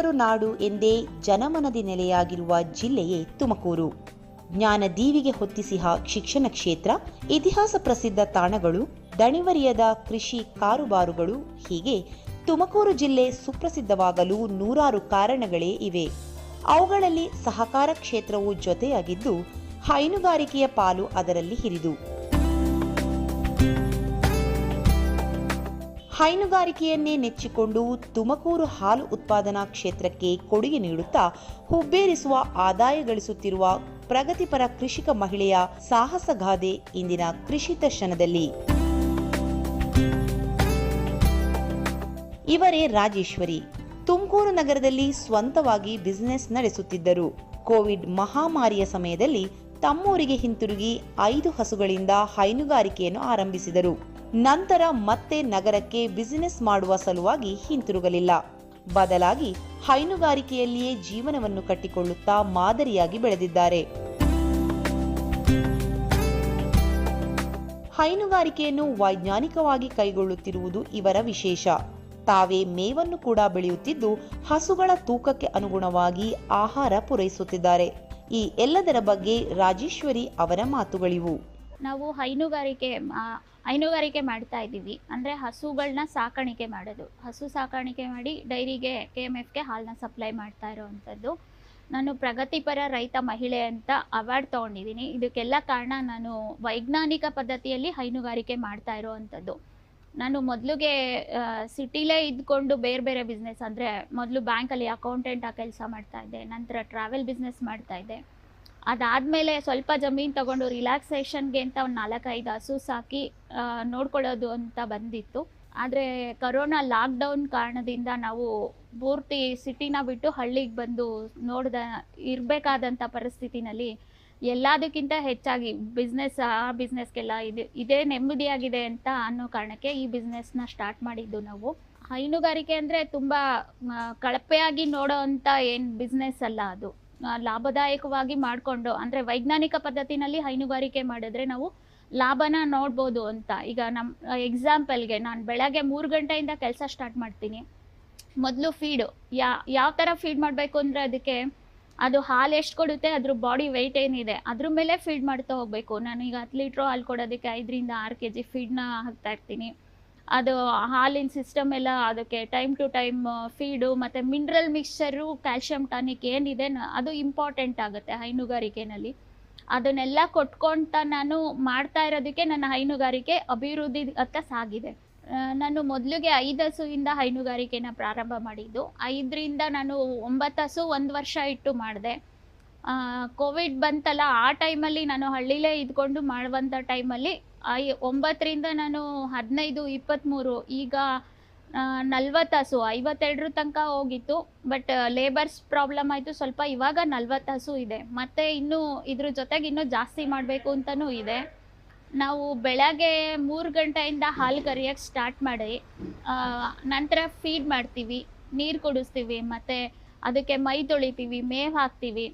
ಕಲ್ಪತರು ನಾಡು ಎಂದೇ ಜನಮನದಿ ನೆಲೆಯಾಗಿರುವ ಜಿಲ್ಲೆಯೇ ತುಮಕೂರು. ಜ್ಞಾನ ದೀವಿಗೆ ಹೊತ್ತಿಸಿಹ ಶಿಕ್ಷಣ ಕ್ಷೇತ್ರ, ಇತಿಹಾಸ ಪ್ರಸಿದ್ಧ ತಾಣಗಳು, ದಣಿವರಿಯದ ಕೃಷಿ ಕಾರುಬಾರುಗಳು, ಹೀಗೆ ತುಮಕೂರು ಜಿಲ್ಲೆ ಸುಪ್ರಸಿದ್ಧವಾಗಲು ನೂರಾರು ಕಾರಣಗಳೇ ಇವೆ. ಅವುಗಳಲ್ಲಿ ಸಹಕಾರ ಕ್ಷೇತ್ರವು ಜೊತೆಯಾಗಿದ್ದು, ಹೈನುಗಾರಿಕೆಯ ಪಾಲು ಅದರಲ್ಲಿ ಹಿರಿದು. ಹೈನುಗಾರಿಕೆಯನ್ನೇ ನೆಚ್ಚಿಕೊಂಡು ತುಮಕೂರು ಹಾಲು ಉತ್ಪಾದನಾ ಕ್ಷೇತ್ರಕ್ಕೆ ಕೊಡುಗೆ ನೀಡುತ್ತಾ ಹುಬ್ಬೇರಿಸುವ ಆದಾಯ ಗಳಿಸುತ್ತಿರುವ ಪ್ರಗತಿಪರ ಕೃಷಿಕ ಮಹಿಳೆಯ ಸಾಹಸಗಾದೆ ಇಂದಿನ ಕೃಷಿ ದರ್ಶನದಲ್ಲಿ. ಇವರೇ ರಾಜೇಶ್ವರಿ. ತುಮಕೂರು ನಗರದಲ್ಲಿ ಸ್ವಂತವಾಗಿ ಬಿಸಿನೆಸ್ ನಡೆಸುತ್ತಿದ್ದರು. ಕೋವಿಡ್ ಮಹಾಮಾರಿಯ ಸಮಯದಲ್ಲಿ ತಮ್ಮೂರಿಗೆ ಹಿಂತಿರುಗಿ ಐದು ಹಸುಗಳಿಂದ ಹೈನುಗಾರಿಕೆಯನ್ನು ಆರಂಭಿಸಿದರು. ನಂತರ ಮತ್ತೆ ನಗರಕ್ಕೆ ಬಿಸಿನೆಸ್ ಮಾಡುವ ಸಲುವಾಗಿ ಹಿಂತಿರುಗಲಿಲ್ಲ. ಬದಲಾಗಿ ಹೈನುಗಾರಿಕೆಯಲ್ಲಿಯೇ ಜೀವನವನ್ನು ಕಟ್ಟಿಕೊಳ್ಳುತ್ತಾ ಮಾದರಿಯಾಗಿ ಬೆಳೆದಿದ್ದಾರೆ. ಹೈನುಗಾರಿಕೆಯನ್ನು ವೈಜ್ಞಾನಿಕವಾಗಿ ಕೈಗೊಳ್ಳುತ್ತಿರುವುದು ಇವರ ವಿಶೇಷ. ತಾವೇ ಮೇವನ್ನು ಕೂಡ ಬೆಳೆಯುತ್ತಿದ್ದು ಹಸುಗಳ ತೂಕಕ್ಕೆ ಅನುಗುಣವಾಗಿ ಆಹಾರ ಪೂರೈಸುತ್ತಿದ್ದಾರೆ. ಈ ಎಲ್ಲದರ ಬಗ್ಗೆ ರಾಜೇಶ್ವರಿ ಅವರ ಮಾತುಗಳಿವು. ನಾವು ಹೈನುಗಾರಿಕೆ ಹೈನುಗಾರಿಕೆ ಮಾಡ್ತಾ ಇದ್ದೀವಿ. ಅಂದರೆ ಹಸುಗಳನ್ನ ಸಾಕಾಣಿಕೆ ಮಾಡೋದು. ಹಸು ಸಾಕಾಣಿಕೆ ಮಾಡಿ ಡೈರಿಗೆ, ಕೆ ಎಂ ಎಫ್ಗೆ ಹಾಲನ್ನ ಸಪ್ಲೈ ಮಾಡ್ತಾ ಇರೋವಂಥದ್ದು. ನಾನು ಪ್ರಗತಿಪರ ರೈತ ಮಹಿಳೆ ಅಂತ ಅವಾರ್ಡ್ ತೊಗೊಂಡಿದ್ದೀನಿ. ಇದಕ್ಕೆಲ್ಲ ಕಾರಣ ನಾನು ವೈಜ್ಞಾನಿಕ ಪದ್ಧತಿಯಲ್ಲಿ ಹೈನುಗಾರಿಕೆ ಮಾಡ್ತಾ ಇರೋವಂಥದ್ದು. ನಾನು ಮೊದಲಿಗೆ ಸಿಟಿಲೇ ಇದ್ಕೊಂಡು ಬೇರೆ ಬೇರೆ ಬಿಸ್ನೆಸ್ ಅಂದರೆ ಮೊದಲು ಬ್ಯಾಂಕಲ್ಲಿ ಅಕೌಂಟೆಂಟ್ ಆಗಿ ಕೆಲಸ ಮಾಡ್ತಾ ಇದ್ದೆ. ನಂತರ ಟ್ರಾವೆಲ್ ಬಿಸ್ನೆಸ್ ಮಾಡ್ತಾ ಇದ್ದೆ. ಅದಾದಮೇಲೆ ಸ್ವಲ್ಪ ಜಮೀನು ತಗೊಂಡು ರಿಲ್ಯಾಕ್ಸೇಷನ್ಗೆ ಅಂತ ಒಂದು ನಾಲ್ಕೈದು ಹಸು ಸಾಕಿ ನೋಡ್ಕೊಳ್ಳೋದು ಅಂತ ಬಂದಿತ್ತು. ಆದರೆ ಕರೋನಾ ಲಾಕ್ಡೌನ್ ಕಾರಣದಿಂದ ನಾವು ಪೂರ್ತಿ ಸಿಟಿನ ಬಿಟ್ಟು ಹಳ್ಳಿಗೆ ಬಂದು ನೋಡ್ದ ಇರಬೇಕಾದಂಥ ಪರಿಸ್ಥಿತಿನಲ್ಲಿ ಎಲ್ಲದಕ್ಕಿಂತ ಹೆಚ್ಚಾಗಿ ಬಿಸ್ನೆಸ್ ಆ ಬಿಸ್ನೆಸ್ಗೆಲ್ಲ ಇದು, ಇದೇ ನೆಮ್ಮದಿಯಾಗಿದೆ ಅಂತ ಅನ್ನೋ ಕಾರಣಕ್ಕೆ ಈ ಬಿಸ್ನೆಸ್ನ ಸ್ಟಾರ್ಟ್ ಮಾಡಿದ್ದು ನಾವು. ಹೈನುಗಾರಿಕೆ ಅಂದರೆ ತುಂಬ ಕಳಪೆಯಾಗಿ ನೋಡೋ ಅಂಥ ಏನು ಬಿಸ್ನೆಸ್ ಅಲ್ಲ ಅದು. ಲಾಭದಾಯಕವಾಗಿ ಮಾಡಿಕೊಂಡು, ಅಂದರೆ ವೈಜ್ಞಾನಿಕ ಪದ್ಧತಿನಲ್ಲಿ ಹೈನುಗಾರಿಕೆ ಮಾಡಿದ್ರೆ ನಾವು ಲಾಭನ ನೋಡ್ಬೋದು ಅಂತ. ಈಗ ನಮ್ಮ ಎಕ್ಸಾಂಪಲ್ಗೆ ನಾನು ಬೆಳಗ್ಗೆ ಮೂರು ಗಂಟೆಯಿಂದ ಕೆಲಸ ಸ್ಟಾರ್ಟ್ ಮಾಡ್ತೀನಿ. ಮೊದಲು ಫೀಡು ಯಾ, ಯಾವ ಥರ ಫೀಡ್ ಮಾಡಬೇಕು ಅಂದರೆ ಅದಕ್ಕೆ ಅದು ಹಾಲು ಎಷ್ಟು ಕೊಡುತ್ತೆ, ಅದ್ರ ಬಾಡಿ ವೆಯ್ಟ್ ಏನಿದೆ, ಅದ್ರ ಮೇಲೆ ಫೀಡ್ ಮಾಡ್ತಾ ಹೋಗಬೇಕು. ನಾನು ಈಗ ಹತ್ತು ಲೀಟ್ರು ಹಾಲು ಕೊಡೋದಕ್ಕೆ ಐದರಿಂದ ಆರು ಕೆ ಜಿ ಫೀಡ್ನ ಹಾಕ್ತಾ ಇರ್ತೀನಿ. ಅದು ಹಾಲಿನ ಸಿಸ್ಟಮ್ ಎಲ್ಲ ಅದಕ್ಕೆ ಟೈಮ್ ಟು ಟೈಮ್ ಫೀಡು ಮತ್ತು ಮಿನರಲ್ ಮಿಕ್ಸ್ಚರು ಕ್ಯಾಲ್ಶಿಯಂ ಟಾನಿಕ್ ಏನಿದೆ ಅದು ಇಂಪಾರ್ಟೆಂಟ್ ಆಗುತ್ತೆ ಹೈನುಗಾರಿಕೆನಲ್ಲಿ. ಅದನ್ನೆಲ್ಲ ಕೊಟ್ಕೊಳ್ತಾ ನಾನು ಮಾಡ್ತಾ ಇರೋದಕ್ಕೆ ನನ್ನ ಹೈನುಗಾರಿಕೆ ಅಭಿವೃದ್ಧಿ ಅತ್ತ ಸಾಗಿದೆ. ನಾನು ಮೊದಲಿಗೆ ಐದು ಹಸುವಿಂದ ಹೈನುಗಾರಿಕೆನ ಪ್ರಾರಂಭ ಮಾಡಿದ್ದು. ಐದರಿಂದ ನಾನು ಒಂಬತ್ತು ಹಸು ಒಂದು ವರ್ಷ ಇಟ್ಟು ಮಾಡಿದೆ. ಕೋವಿಡ್ ಬಂತಲ್ಲ ಆ ಟೈಮಲ್ಲಿ ನಾನು ಹಳ್ಳಿಲೇ ಇದ್ಕೊಂಡು ಮಾಡುವಂಥ ಟೈಮಲ್ಲಿ ಒಂಬತ್ತರಿಂದ ನಾನು ಹದಿನೈದು ಇಪ್ಪತ್ತ್ಮೂರು ಈಗ ನಲ್ವತ್ತಾಸು ಐವತ್ತೆರಡರ ತನಕ ಹೋಗಿತ್ತು ಬಟ್ ಲೇಬರ್ಸ್ ಪ್ರಾಬ್ಲಮ್ ಆಯಿತು, ಸ್ವಲ್ಪ ಇವಾಗ ನಲ್ವತ್ತಾಸು ಇದೆ. ಮತ್ತು ಇನ್ನೂ ಇದ್ರ ಜೊತೆಗೆ ಇನ್ನೂ ಜಾಸ್ತಿ ಮಾಡಬೇಕು ಅಂತಲೂ ಇದೆ. ನಾವು ಬೆಳಗ್ಗೆ ಮೂರು ಗಂಟೆಯಿಂದ ಹಾಲು ಕರಿಯೋಕ್ಕೆ ಸ್ಟಾರ್ಟ್ ಮಾಡಿ ನಂತರ ಫೀಡ್ ಮಾಡ್ತೀವಿ, ನೀರು ಕುಡಿಸ್ತೀವಿ, ಮತ್ತು ಅದಕ್ಕೆ ಮೈ ತೊಳಿತೀವಿ, ಮೇವು ಹಾಕ್ತೀವಿ.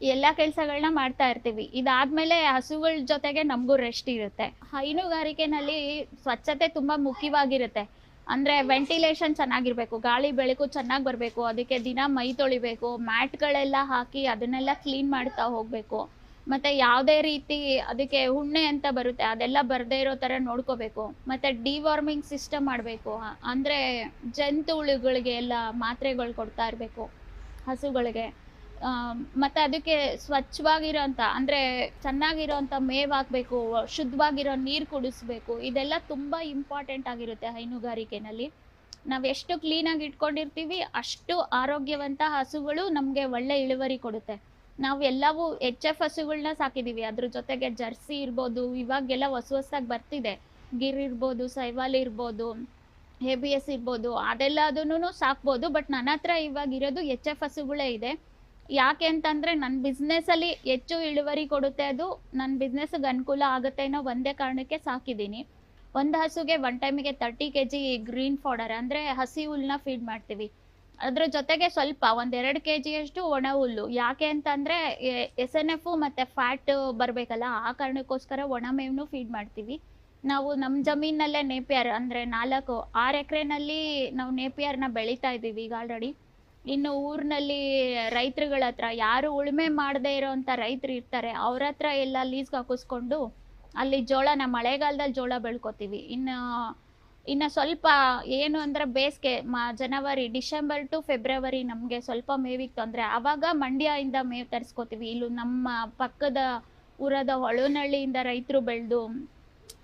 ಎಲ್ಲ ಕೆಲಸಗಳನ್ನ ಮಾಡ್ತಾ ಇರ್ತೀವಿ. ಇದಾದ್ಮೇಲೆ ಹಸುಗಳ ಜೊತೆಗೆ ನಮಗೂ ರೆಸ್ಟ್ ಇರುತ್ತೆ. ಹೈನುಗಾರಿಕೆನಲ್ಲಿ ಸ್ವಚ್ಛತೆ ತುಂಬಾ ಮುಖ್ಯವಾಗಿರುತ್ತೆ. ಅಂದ್ರೆ ವೆಂಟಿಲೇಷನ್ ಚೆನ್ನಾಗಿರ್ಬೇಕು, ಗಾಳಿ ಬೆಳಕು ಚೆನ್ನಾಗಿ ಬರಬೇಕು, ಅದಕ್ಕೆ ದಿನ ಮೈ ತೊಳಿಬೇಕು ಮ್ಯಾಟ್ಗಳೆಲ್ಲ ಹಾಕಿ ಅದನ್ನೆಲ್ಲ ಕ್ಲೀನ್ ಮಾಡ್ತಾ ಹೋಗಬೇಕು. ಮತ್ತೆ ಯಾವುದೇ ರೀತಿ ಅದಕ್ಕೆ ಹುಣ್ಣೆ ಅಂತ ಬರುತ್ತೆ, ಅದೆಲ್ಲ ಬರದೇ ಇರೋ ಥರ ನೋಡ್ಕೋಬೇಕು. ಮತ್ತೆ ಡಿವಾರ್ಮಿಂಗ್ ಸಿಸ್ಟಮ್ ಮಾಡಬೇಕು. ಅಂದರೆ ಜಂತುಹುಳುಗಳಿಗೆ ಎಲ್ಲ ಮಾತ್ರೆಗಳು ಕೊಡ್ತಾ ಇರಬೇಕು ಹಸುಗಳಿಗೆ. ಮತ್ತು ಅದಕ್ಕೆ ಸ್ವಚ್ಛವಾಗಿರೋಂಥ, ಅಂದರೆ ಚೆನ್ನಾಗಿರೋಂಥ ಮೇವು ಶುದ್ಧವಾಗಿರೋ ನೀರು ಕುಡಿಸ್ಬೇಕು, ಇದೆಲ್ಲ ತುಂಬ ಇಂಪಾರ್ಟೆಂಟ್ ಆಗಿರುತ್ತೆ ಹೈನುಗಾರಿಕೆನಲ್ಲಿ. ನಾವು ಎಷ್ಟು ಕ್ಲೀನಾಗಿ ಇಟ್ಕೊಂಡಿರ್ತೀವಿ, ಅಷ್ಟು ಆರೋಗ್ಯವಂತ ಹಸುಗಳು ನಮಗೆ ಒಳ್ಳೆ ಇಳುವರಿ ಕೊಡುತ್ತೆ. ನಾವು ಎಲ್ಲವೂ ಎಚ್ ಎಫ್ ಹಸುಗಳನ್ನ ಸಾಕಿದ್ದೀವಿ ಅದ್ರ ಜೊತೆಗೆ ಜರ್ಸಿ ಇರ್ಬೋದು, ಇವಾಗೆಲ್ಲ ಹೊಸ ಹೊಸಾಗಿ ಬರ್ತಿದೆ. ಗಿರ್ ಇರ್ಬೋದು, ಸೈವಾಲ್ ಇರ್ಬೋದು ಎ ಬಿ ಎಸ್ ಇರ್ಬೋದು ಅದೆಲ್ಲದನ್ನು ಸಾಕ್ಬೋದು, ಬಟ್ ನನ್ನ ಹತ್ರ ಇವಾಗ ಇರೋದು ಎಚ್ ಎಫ್ ಹಸುಗಳೇ ಇದೆ. ಯಾಕೆ ಅಂತಂದರೆ ನನ್ನ ಬಿಸ್ನೆಸ್ಸಲ್ಲಿ ಹೆಚ್ಚು ಇಳುವರಿ ಕೊಡುತ್ತೆ, ಅದು ನನ್ನ ಬಿಸ್ನೆಸ್ಗೆ ಅನುಕೂಲ ಆಗುತ್ತೆ ಅನ್ನೋ ಒಂದೇ ಕಾರಣಕ್ಕೆ ಸಾಕಿದ್ದೀನಿ. ಒಂದು ಹಸುಗೆ ಒನ್ ಟೈಮಿಗೆ thirty K G green fodder ಅಂದರೆ ಹಸಿ ಹುಲ್ಲನ್ನ ಫೀಡ್ ಮಾಡ್ತೀವಿ. ಅದ್ರ ಜೊತೆಗೆ ಸ್ವಲ್ಪ ಒಂದೆರಡು ಕೆ ಜಿಯಷ್ಟು ಒಣ ಹುಲ್ಲು. ಯಾಕೆ ಅಂತಂದರೆ ಎಸ್ ಎನ್ ಎಫು ಮತ್ತು ಫ್ಯಾಟ್ ಬರಬೇಕಲ್ಲ, ಆ ಕಾರಣಕ್ಕೋಸ್ಕರ ಒಣ ಮೇವ್ನು ಫೀಡ್ ಮಾಡ್ತೀವಿ. ನಾವು ನಮ್ಮ ಜಮೀನಲ್ಲೇ ನೇಪಿಯರ್ ಅಂದರೆ ನಾಲ್ಕು, ಆರು ಎಕರೆನಲ್ಲಿ ನಾವು ನೇಪಿಯರ್ನ ಬೆಳೀತಾ ಇದ್ದೀವಿ ಈಗ ಆಲ್ರೆಡಿ ಇನ್ನು ಊರಿನಲ್ಲಿ ರೈತರುಗಳ ಹತ್ರ, ಯಾರು ಉಳುಮೆ ಮಾಡದೇ ಇರೋಂಥ ರೈತರು ಇರ್ತಾರೆ, ಅವ್ರ ಹತ್ರ ಎಲ್ಲ ಲೀಸ್ಗೆ ಹಾಕಿಸ್ಕೊಂಡು ಅಲ್ಲಿ ಜೋಳನ, ಮಳೆಗಾಲದಲ್ಲಿ ಜೋಳ ಬೆಳ್ಕೊತೀವಿ. ಇನ್ನು ಇನ್ನು ಸ್ವಲ್ಪ ಏನು ಅಂದರೆ ಬೇಸಿಗೆ, ಮ, ಜನವರಿ, ಡಿಸೆಂಬರ್ ಟು ಫೆಬ್ರವರಿ ನಮಗೆ ಸ್ವಲ್ಪ ಮೇವಿಗೆ ತೊಂದರೆ. ಆವಾಗ ಮಂಡ್ಯದಿಂದ ಮೇವು ತರಿಸ್ಕೊತೀವಿ. ಇಲ್ಲೂ ನಮ್ಮ ಪಕ್ಕದ ಊರದ ಹೊಳನಹಳ್ಳಿಯಿಂದ ರೈತರು ಬೆಳೆದು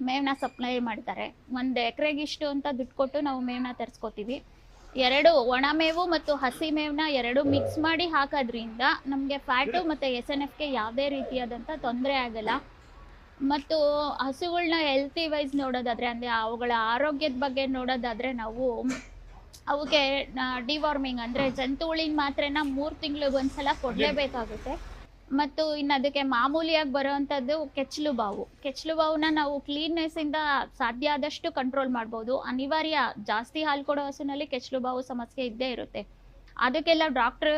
ಮೇವನ್ನ ಸಪ್ಲೈ ಮಾಡ್ತಾರೆ. ಒಂದು ಎಕ್ರೆಗಿಷ್ಟು ಅಂತ ದುಡ್ಡು ಕೊಟ್ಟು ನಾವು ಮೇವನ್ನ ತರಿಸ್ಕೊತೀವಿ. ಎರಡು ಒಣಮೇವು ಮತ್ತು ಹಸಿ ಮೇವ್ನ ಎರಡು ಮಿಕ್ಸ್ ಮಾಡಿ ಹಾಕೋದ್ರಿಂದ ನಮಗೆ ಫ್ಯಾಟು ಮತ್ತು ಎಸ್ ಎನ್ ಎಫ್ಗೆ ಯಾವುದೇ ರೀತಿಯಾದಂಥ ತೊಂದರೆ ಆಗಲ್ಲ. ಮತ್ತು ಹಸುಗಳನ್ನ ಹೆಲ್ತಿ ವೈಸ್ ನೋಡೋದಾದರೆ, ಅಂದರೆ ಅವುಗಳ ಆರೋಗ್ಯದ ಬಗ್ಗೆ ನೋಡೋದಾದರೆ ನಾವು ಅವಕ್ಕೆ ಡಿವಾರ್ಮಿಂಗ್ ಅಂದರೆ ಜಂತುಹುಳಿನ ಮಾತ್ರೆನ ಮೂರು ತಿಂಗಳಿಗೆ ಒಂದ್ಸಲ ಕೊಡಲೇಬೇಕಾಗುತ್ತೆ. ಮತ್ತು ಇನ್ನು ಅದಕ್ಕೆ ಮಾಮೂಲಿಯಾಗಿ ಬರೋವಂಥದ್ದು ಕೆಚ್ಚಲು ಬಾವು ಕೆಚ್ಚಲು ಬಾವನ್ನ ನಾವು ಕ್ಲೀನ್ನೆಸ್ಸಿಂದ ಸಾಧ್ಯ ಆದಷ್ಟು ಕಂಟ್ರೋಲ್ ಮಾಡ್ಬೋದು. ಅನಿವಾರ್ಯ ಜಾಸ್ತಿ ಹಾಲು ಕೊಡೋ ಹಸುನಲ್ಲಿ ಕೆಚ್ಚಲು ಬಾವು ಸಮಸ್ಯೆ ಇದ್ದೇ ಇರುತ್ತೆ. ಅದಕ್ಕೆಲ್ಲ ಡಾಕ್ಟ್ರು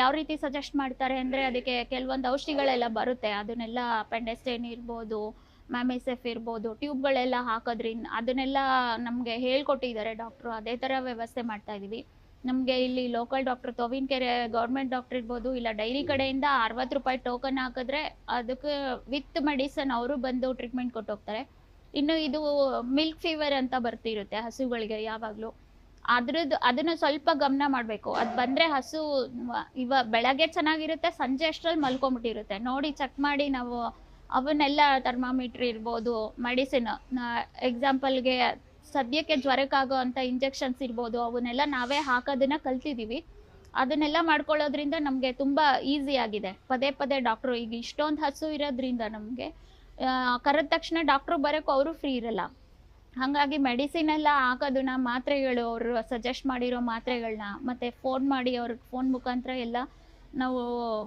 ಯಾವ ರೀತಿ ಸಜೆಸ್ಟ್ ಮಾಡ್ತಾರೆ ಅಂದರೆ ಅದಕ್ಕೆ ಕೆಲವೊಂದು ಔಷಧಿಗಳೆಲ್ಲ ಬರುತ್ತೆ. ಅದನ್ನೆಲ್ಲ ಪೆಂಡೆಸ್ಟೈನ್ ಇರ್ಬೋದು ಮ್ಯಾಮೆಸೆಫ್ ಇರ್ಬೋದು ಟ್ಯೂಬ್ಗಳೆಲ್ಲ ಹಾಕೋದ್ರಿಂದ ಅದನ್ನೆಲ್ಲ ನಮಗೆ ಹೇಳ್ಕೊಟ್ಟಿದ್ದಾರೆ ಡಾಕ್ಟ್ರು ಅದೇ ಥರ ವ್ಯವಸ್ಥೆ ಮಾಡ್ತಾ ಇದೀವಿ. ನಮಗೆ ಇಲ್ಲಿ ಲೋಕಲ್ ಡಾಕ್ಟರ್ ಕೆರೆ ಗೌರ್ಮೆಂಟ್ ಡಾಕ್ಟರ್ ಇರ್ಬೋದು, ಇಲ್ಲ ಡೈರಿ ಕಡೆಯಿಂದ ಅರವತ್ತು ರೂಪಾಯಿ ಟೋಕನ್ ಹಾಕಿದ್ರೆ ಅದಕ್ಕೆ ವಿತ್ ಮೆಡಿಸನ್ ಅವರು ಬಂದು ಟ್ರೀಟ್ಮೆಂಟ್ ಕೊಟ್ಟು ಹೋಗ್ತಾರೆ. ಇನ್ನು ಇದು ಮಿಲ್ಕ್ ಫೀವರ್ ಅಂತ ಬರ್ತಿರುತ್ತೆ ಹಸುಗಳಿಗೆ ಯಾವಾಗಲೂ. ಅದ್ರದ್ದು ಅದನ್ನು ಸ್ವಲ್ಪ ಗಮನ ಮಾಡಬೇಕು. ಅದು ಬಂದರೆ ಹಸು ಇವ ಬೆಳಗ್ಗೆ ಚೆನ್ನಾಗಿರುತ್ತೆ, ಸಂಜೆ ಅಷ್ಟ್ರಲ್ಲಿ ಮಲ್ಕೊಂಬಿಟ್ಟಿರುತ್ತೆ. ನೋಡಿ ಚೆಕ್ ಮಾಡಿ ನಾವು ಅವನ್ನೆಲ್ಲ ಥರ್ಮಾಮೀಟ್ರ್ ಇರ್ಬೋದು ಮೆಡಿಸಿನ್ ಎಕ್ಸಾಂಪಲ್ಗೆ ಸದ್ಯಕ್ಕೆ ಜ್ವರಕ್ಕಾಗೋ ಅಂತ ಇಂಜೆಕ್ಷನ್ಸ್ ಇರ್ಬೋದು, ಅವನ್ನೆಲ್ಲ ನಾವೇ ಹಾಕೋದನ್ನ ಕಲ್ತಿದ್ದೀವಿ ಅದನ್ನೆಲ್ಲ ಮಾಡ್ಕೊಳ್ಳೋದ್ರಿಂದ ನಮಗೆ ತುಂಬ ಈಸಿ ಆಗಿದೆ. ಪದೇ ಪದೇ ಡಾಕ್ಟ್ರು ಈಗ ಇಷ್ಟೊಂದು ಹಸು ಇರೋದ್ರಿಂದ ನಮಗೆ ಕರೆದ ತಕ್ಷಣ ಡಾಕ್ಟರ್ ಬರೋಕ್ಕೂ ಅವರು ಫ್ರೀ ಇರಲ್ಲ. ಹಾಗಾಗಿ ಮೆಡಿಸಿನ್ ಎಲ್ಲ ಹಾಕೋದನ್ನ ಮಾತ್ರೆಗಳು ಅವರು ಸಜೆಸ್ಟ್ ಮಾಡಿರೋ ಮಾತ್ರೆಗಳನ್ನ ಮತ್ತು ಫೋನ್ ಮಾಡಿ ಅವ್ರಿಗೆ ಫೋನ್ ಮುಖಾಂತರ ಎಲ್ಲ ನಾವು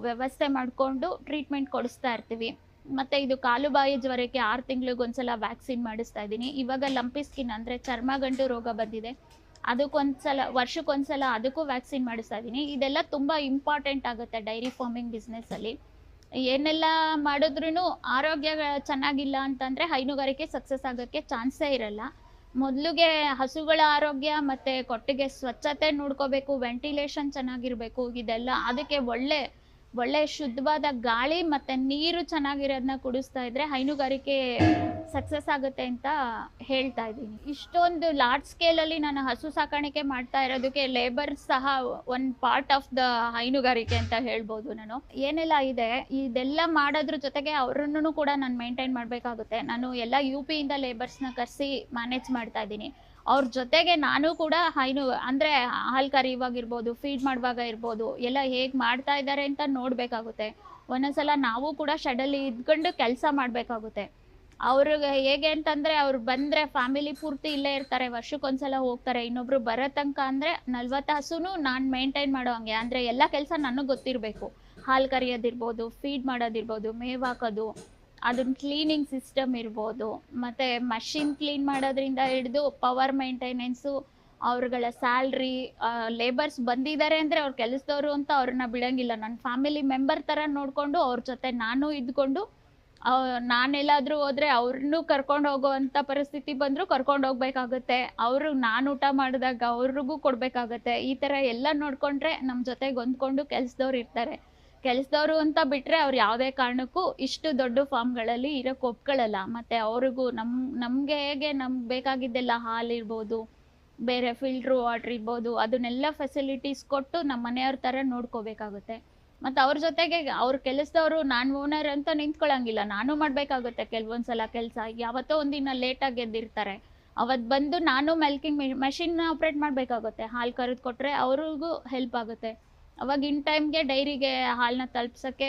ವ್ಯವಸ್ಥೆ ಮಾಡಿಕೊಂಡು ಟ್ರೀಟ್ಮೆಂಟ್ ಕೊಡಿಸ್ತಾ ಇರ್ತೀವಿ. ಮತ್ತು ಇದು ಕಾಲುಬಾಯಿ ಜ್ವರಕ್ಕೆ ಆರು ತಿಂಗಳಿಗೊಂದ್ಸಲ ವ್ಯಾಕ್ಸಿನ್ ಮಾಡಿಸ್ತಾ ಇದ್ದೀನಿ. ಇವಾಗ ಲಂಪಿ ಸ್ಕಿನ್ ಅಂದರೆ ಚರ್ಮಗಂಟು ರೋಗ ಬಂದಿದೆ. ಅದಕ್ಕೊಂದ್ಸಲ, ವರ್ಷಕ್ಕೊಂದ್ಸಲ ಅದಕ್ಕೂ ವ್ಯಾಕ್ಸಿನ್ ಮಾಡಿಸ್ತಾ ಇದ್ದೀನಿ. ಇದೆಲ್ಲ ತುಂಬ ಇಂಪಾರ್ಟೆಂಟ್ ಆಗುತ್ತೆ ಡೈರಿ ಫಾರ್ಮಿಂಗ್ ಬಿಸ್ನೆಸ್ಸಲ್ಲಿ ಏನೆಲ್ಲ ಮಾಡಿದ್ರೂ ಆರೋಗ್ಯ ಚೆನ್ನಾಗಿಲ್ಲ ಅಂತಂದರೆ ಹೈನುಗಾರಿಕೆ ಸಕ್ಸಸ್ ಆಗೋಕ್ಕೆ ಚಾನ್ಸೇ ಇರಲ್ಲ. ಮೊದಲಿಗೆ ಹಸುಗಳ ಆರೋಗ್ಯ ಮತ್ತು ಕೊಟ್ಟಿಗೆ ಸ್ವಚ್ಛತೆ ನೋಡ್ಕೋಬೇಕು ವೆಂಟಿಲೇಷನ್ ಚೆನ್ನಾಗಿರಬೇಕು, ಇದೆಲ್ಲ ಅದಕ್ಕೆ ಒಳ್ಳೆ ಒಳ್ಳೆ ಶುದ್ಧವಾದ ಗಾಳಿ ಮತ್ತೆ ನೀರು ಚೆನ್ನಾಗಿರೋದನ್ನ ಕುಡಿಸ್ತಾ ಇದ್ರೆ ಹೈನುಗಾರಿಕೆ ಸಕ್ಸಸ್ ಆಗುತ್ತೆ ಅಂತ ಹೇಳ್ತಾ ಇದ್ದೀನಿ. ಇಷ್ಟೊಂದು ಲಾರ್ಜ್ ಸ್ಕೇಲಲ್ಲಿ ನಾನು ಹಸು ಸಾಕಾಣಿಕೆ ಮಾಡ್ತಾ ಇರೋದಕ್ಕೆ ಲೇಬರ್ ಸಹ ಒಂದು ಪಾರ್ಟ್ ಆಫ್ ದ ಹೈನುಗಾರಿಕೆ ಅಂತ ಹೇಳ್ಬೋದು ನಾನು. ಏನೆಲ್ಲ ಇದೆ? ಇದೆಲ್ಲ ಮಾಡೋದ್ರ ಜೊತೆಗೆ ಅವರನ್ನು ಕೂಡ ನಾನು ಮೇಂಟೈನ್ ಮಾಡಬೇಕಾಗುತ್ತೆ. ನಾನು ಎಲ್ಲ ಯು ಪಿಯಿಂದ ಲೇಬರ್ಸ್ನ ಕರೆಸಿ ಮ್ಯಾನೇಜ್ ಮಾಡ್ತಾ ಇದ್ದೀನಿ. ಅವ್ರ ಜೊತೆಗೆ ನಾನು ಕೂಡ ಹೈನು ಅಂದರೆ ಹಾಲು ಕರೆಯುವಾಗಿರ್ಬೋದು ಫೀಡ್ ಮಾಡುವಾಗ ಇರ್ಬೋದು, ಎಲ್ಲ ಹೇಗೆ ಮಾಡ್ತಾ ಇದ್ದಾರೆ ಅಂತ ನೋಡಬೇಕಾಗುತ್ತೆ. ಒಂದೊಂದ್ಸಲ ನಾವು ಕೂಡ ಶೆಡಲ್ಲಿ ಇದ್ಕೊಂಡು ಕೆಲಸ ಮಾಡಬೇಕಾಗುತ್ತೆ. ಅವ್ರಿಗೆ ಹೇಗೆ ಅಂತಂದರೆ, ಅವ್ರು ಬಂದರೆ ಫ್ಯಾಮಿಲಿ ಪೂರ್ತಿ ಇಲ್ಲೇ ಇರ್ತಾರೆ ವರ್ಷಕ್ಕೊಂದ್ಸಲ ಹೋಗ್ತಾರೆ, ಇನ್ನೊಬ್ರು ಬರೋ ತನಕ ಅಂದರೆ ನಲ್ವತ್ತು ಹಸುನು ನಾನು ಮೇಂಟೈನ್ ಮಾಡೋ ಹಂಗೆ. ಅಂದರೆ ಎಲ್ಲ ಕೆಲಸ ನನಗೆ ಗೊತ್ತಿರಬೇಕು. ಹಾಲು ಕರಿಯೋದಿರ್ಬೋದು ಫೀಡ್ ಮಾಡೋದಿರ್ಬೋದು, ಮೇವು ಹಾಕೋದು. ಅದನ್ನ ಕ್ಲೀನಿಂಗ್ ಸಿಸ್ಟಮ್ ಇರ್ಬೋದು. ಮತ್ತು ಮಷಿನ್ ಕ್ಲೀನ್ ಮಾಡೋದ್ರಿಂದ ಹಿಡಿದು ಪವರ್ ಮೇಂಟೆನೆನ್ಸು ಅವ್ರಗಳ ಸ್ಯಾಲ್ರಿ ಲೇಬರ್ಸ್ ಬಂದಿದ್ದಾರೆ ಅಂದರೆ ಅವ್ರ ಕೆಲಸದವರು ಅಂತ ಅವ್ರನ್ನ ಬಿಡಂಗಿಲ್ಲ. ನನ್ನ ಫ್ಯಾಮಿಲಿ ಮೆಂಬರ್ ಥರ ನೋಡಿಕೊಂಡು ಅವ್ರ ಜೊತೆ ನಾನು ಇದ್ಕೊಂಡು ನಾನೆಲ್ಲಾದರೂ ಹೋದರೆ ಅವ್ರನ್ನೂ ಕರ್ಕೊಂಡು ಹೋಗೋವಂಥ ಪರಿಸ್ಥಿತಿ ಬಂದರೂ ಕರ್ಕೊಂಡು ಹೋಗ್ಬೇಕಾಗುತ್ತೆ. ಅವರು ನಾನು ಊಟ ಮಾಡಿದಾಗ ಅವ್ರಿಗೂ ಕೊಡಬೇಕಾಗತ್ತೆ. ಈ ಥರ ಎಲ್ಲ ನೋಡಿಕೊಂಡ್ರೆ ನಮ್ಮ ಜೊತೆಗೆ ಹೊಂದ್ಕೊಂಡು ಕೆಲ್ಸದವ್ರು ಇರ್ತಾರೆ. ಕೆಲಸದವರು ಅಂತ ಬಿಟ್ರೆ ಅವ್ರು ಯಾವುದೇ ಕಾರಣಕ್ಕೂ ಇಷ್ಟು ದೊಡ್ಡ ಫಾರ್ಮ್ಗಳಲ್ಲಿ ಇರೋಕೆ ಒಪ್ಕೊಳ್ಳಲ್ಲ ಮತ್ತೆ ಅವ್ರಿಗೂ ನಮ್, ನಮಗೆ ಹೇಗೆ ನಮ್ಗೆ ಬೇಕಾಗಿದ್ದೆಲ್ಲ ಹಾಲು ಇರ್ಬೋದು, ಬೇರೆ ಫಿಲ್ಟರ್ ವಾಟರ್ ಇರ್ಬೋದು, ಅದನ್ನೆಲ್ಲ ಫೆಸಿಲಿಟೀಸ್ ಕೊಟ್ಟು ನಮ್ಮ ಮನೆಯವ್ರ ಥರ ನೋಡ್ಕೋಬೇಕಾಗುತ್ತೆ. ಮತ್ತು ಅವ್ರ ಜೊತೆಗೆ ಅವ್ರ ಕೆಲಸದವರು ನಾನು ಓನರ್ ಅಂತ ನಿಂತ್ಕೊಳ್ಳಂಗಿಲ್ಲ ನಾನು ಮಾಡಬೇಕಾಗುತ್ತೆ ಕೆಲವೊಂದ್ಸಲ ಕೆಲಸ. ಯಾವತ್ತೋ ಒಂದಿನ ಲೇಟಾಗಿ ಎದ್ದಿರ್ತಾರೆ. ಅವತ್ತು ಬಂದು ನಾನು ಮೆಲ್ಕಿಂಗ್ ಮೆಷಿನ್ ಆಪ್ರೇಟ್ ಮಾಡಬೇಕಾಗುತ್ತೆ. ಹಾಲು ಕರೆದು ಕೊಟ್ಟರೆ ಅವ್ರಿಗೂ ಹೆಲ್ಪ್ ಆಗುತ್ತೆ. ಅವಾಗ ಇನ್ ಟೈಮ್ಗೆ ಡೈರಿಗೆ ಹಾಲನ್ನ ತಲುಪ್ಸೋಕ್ಕೆ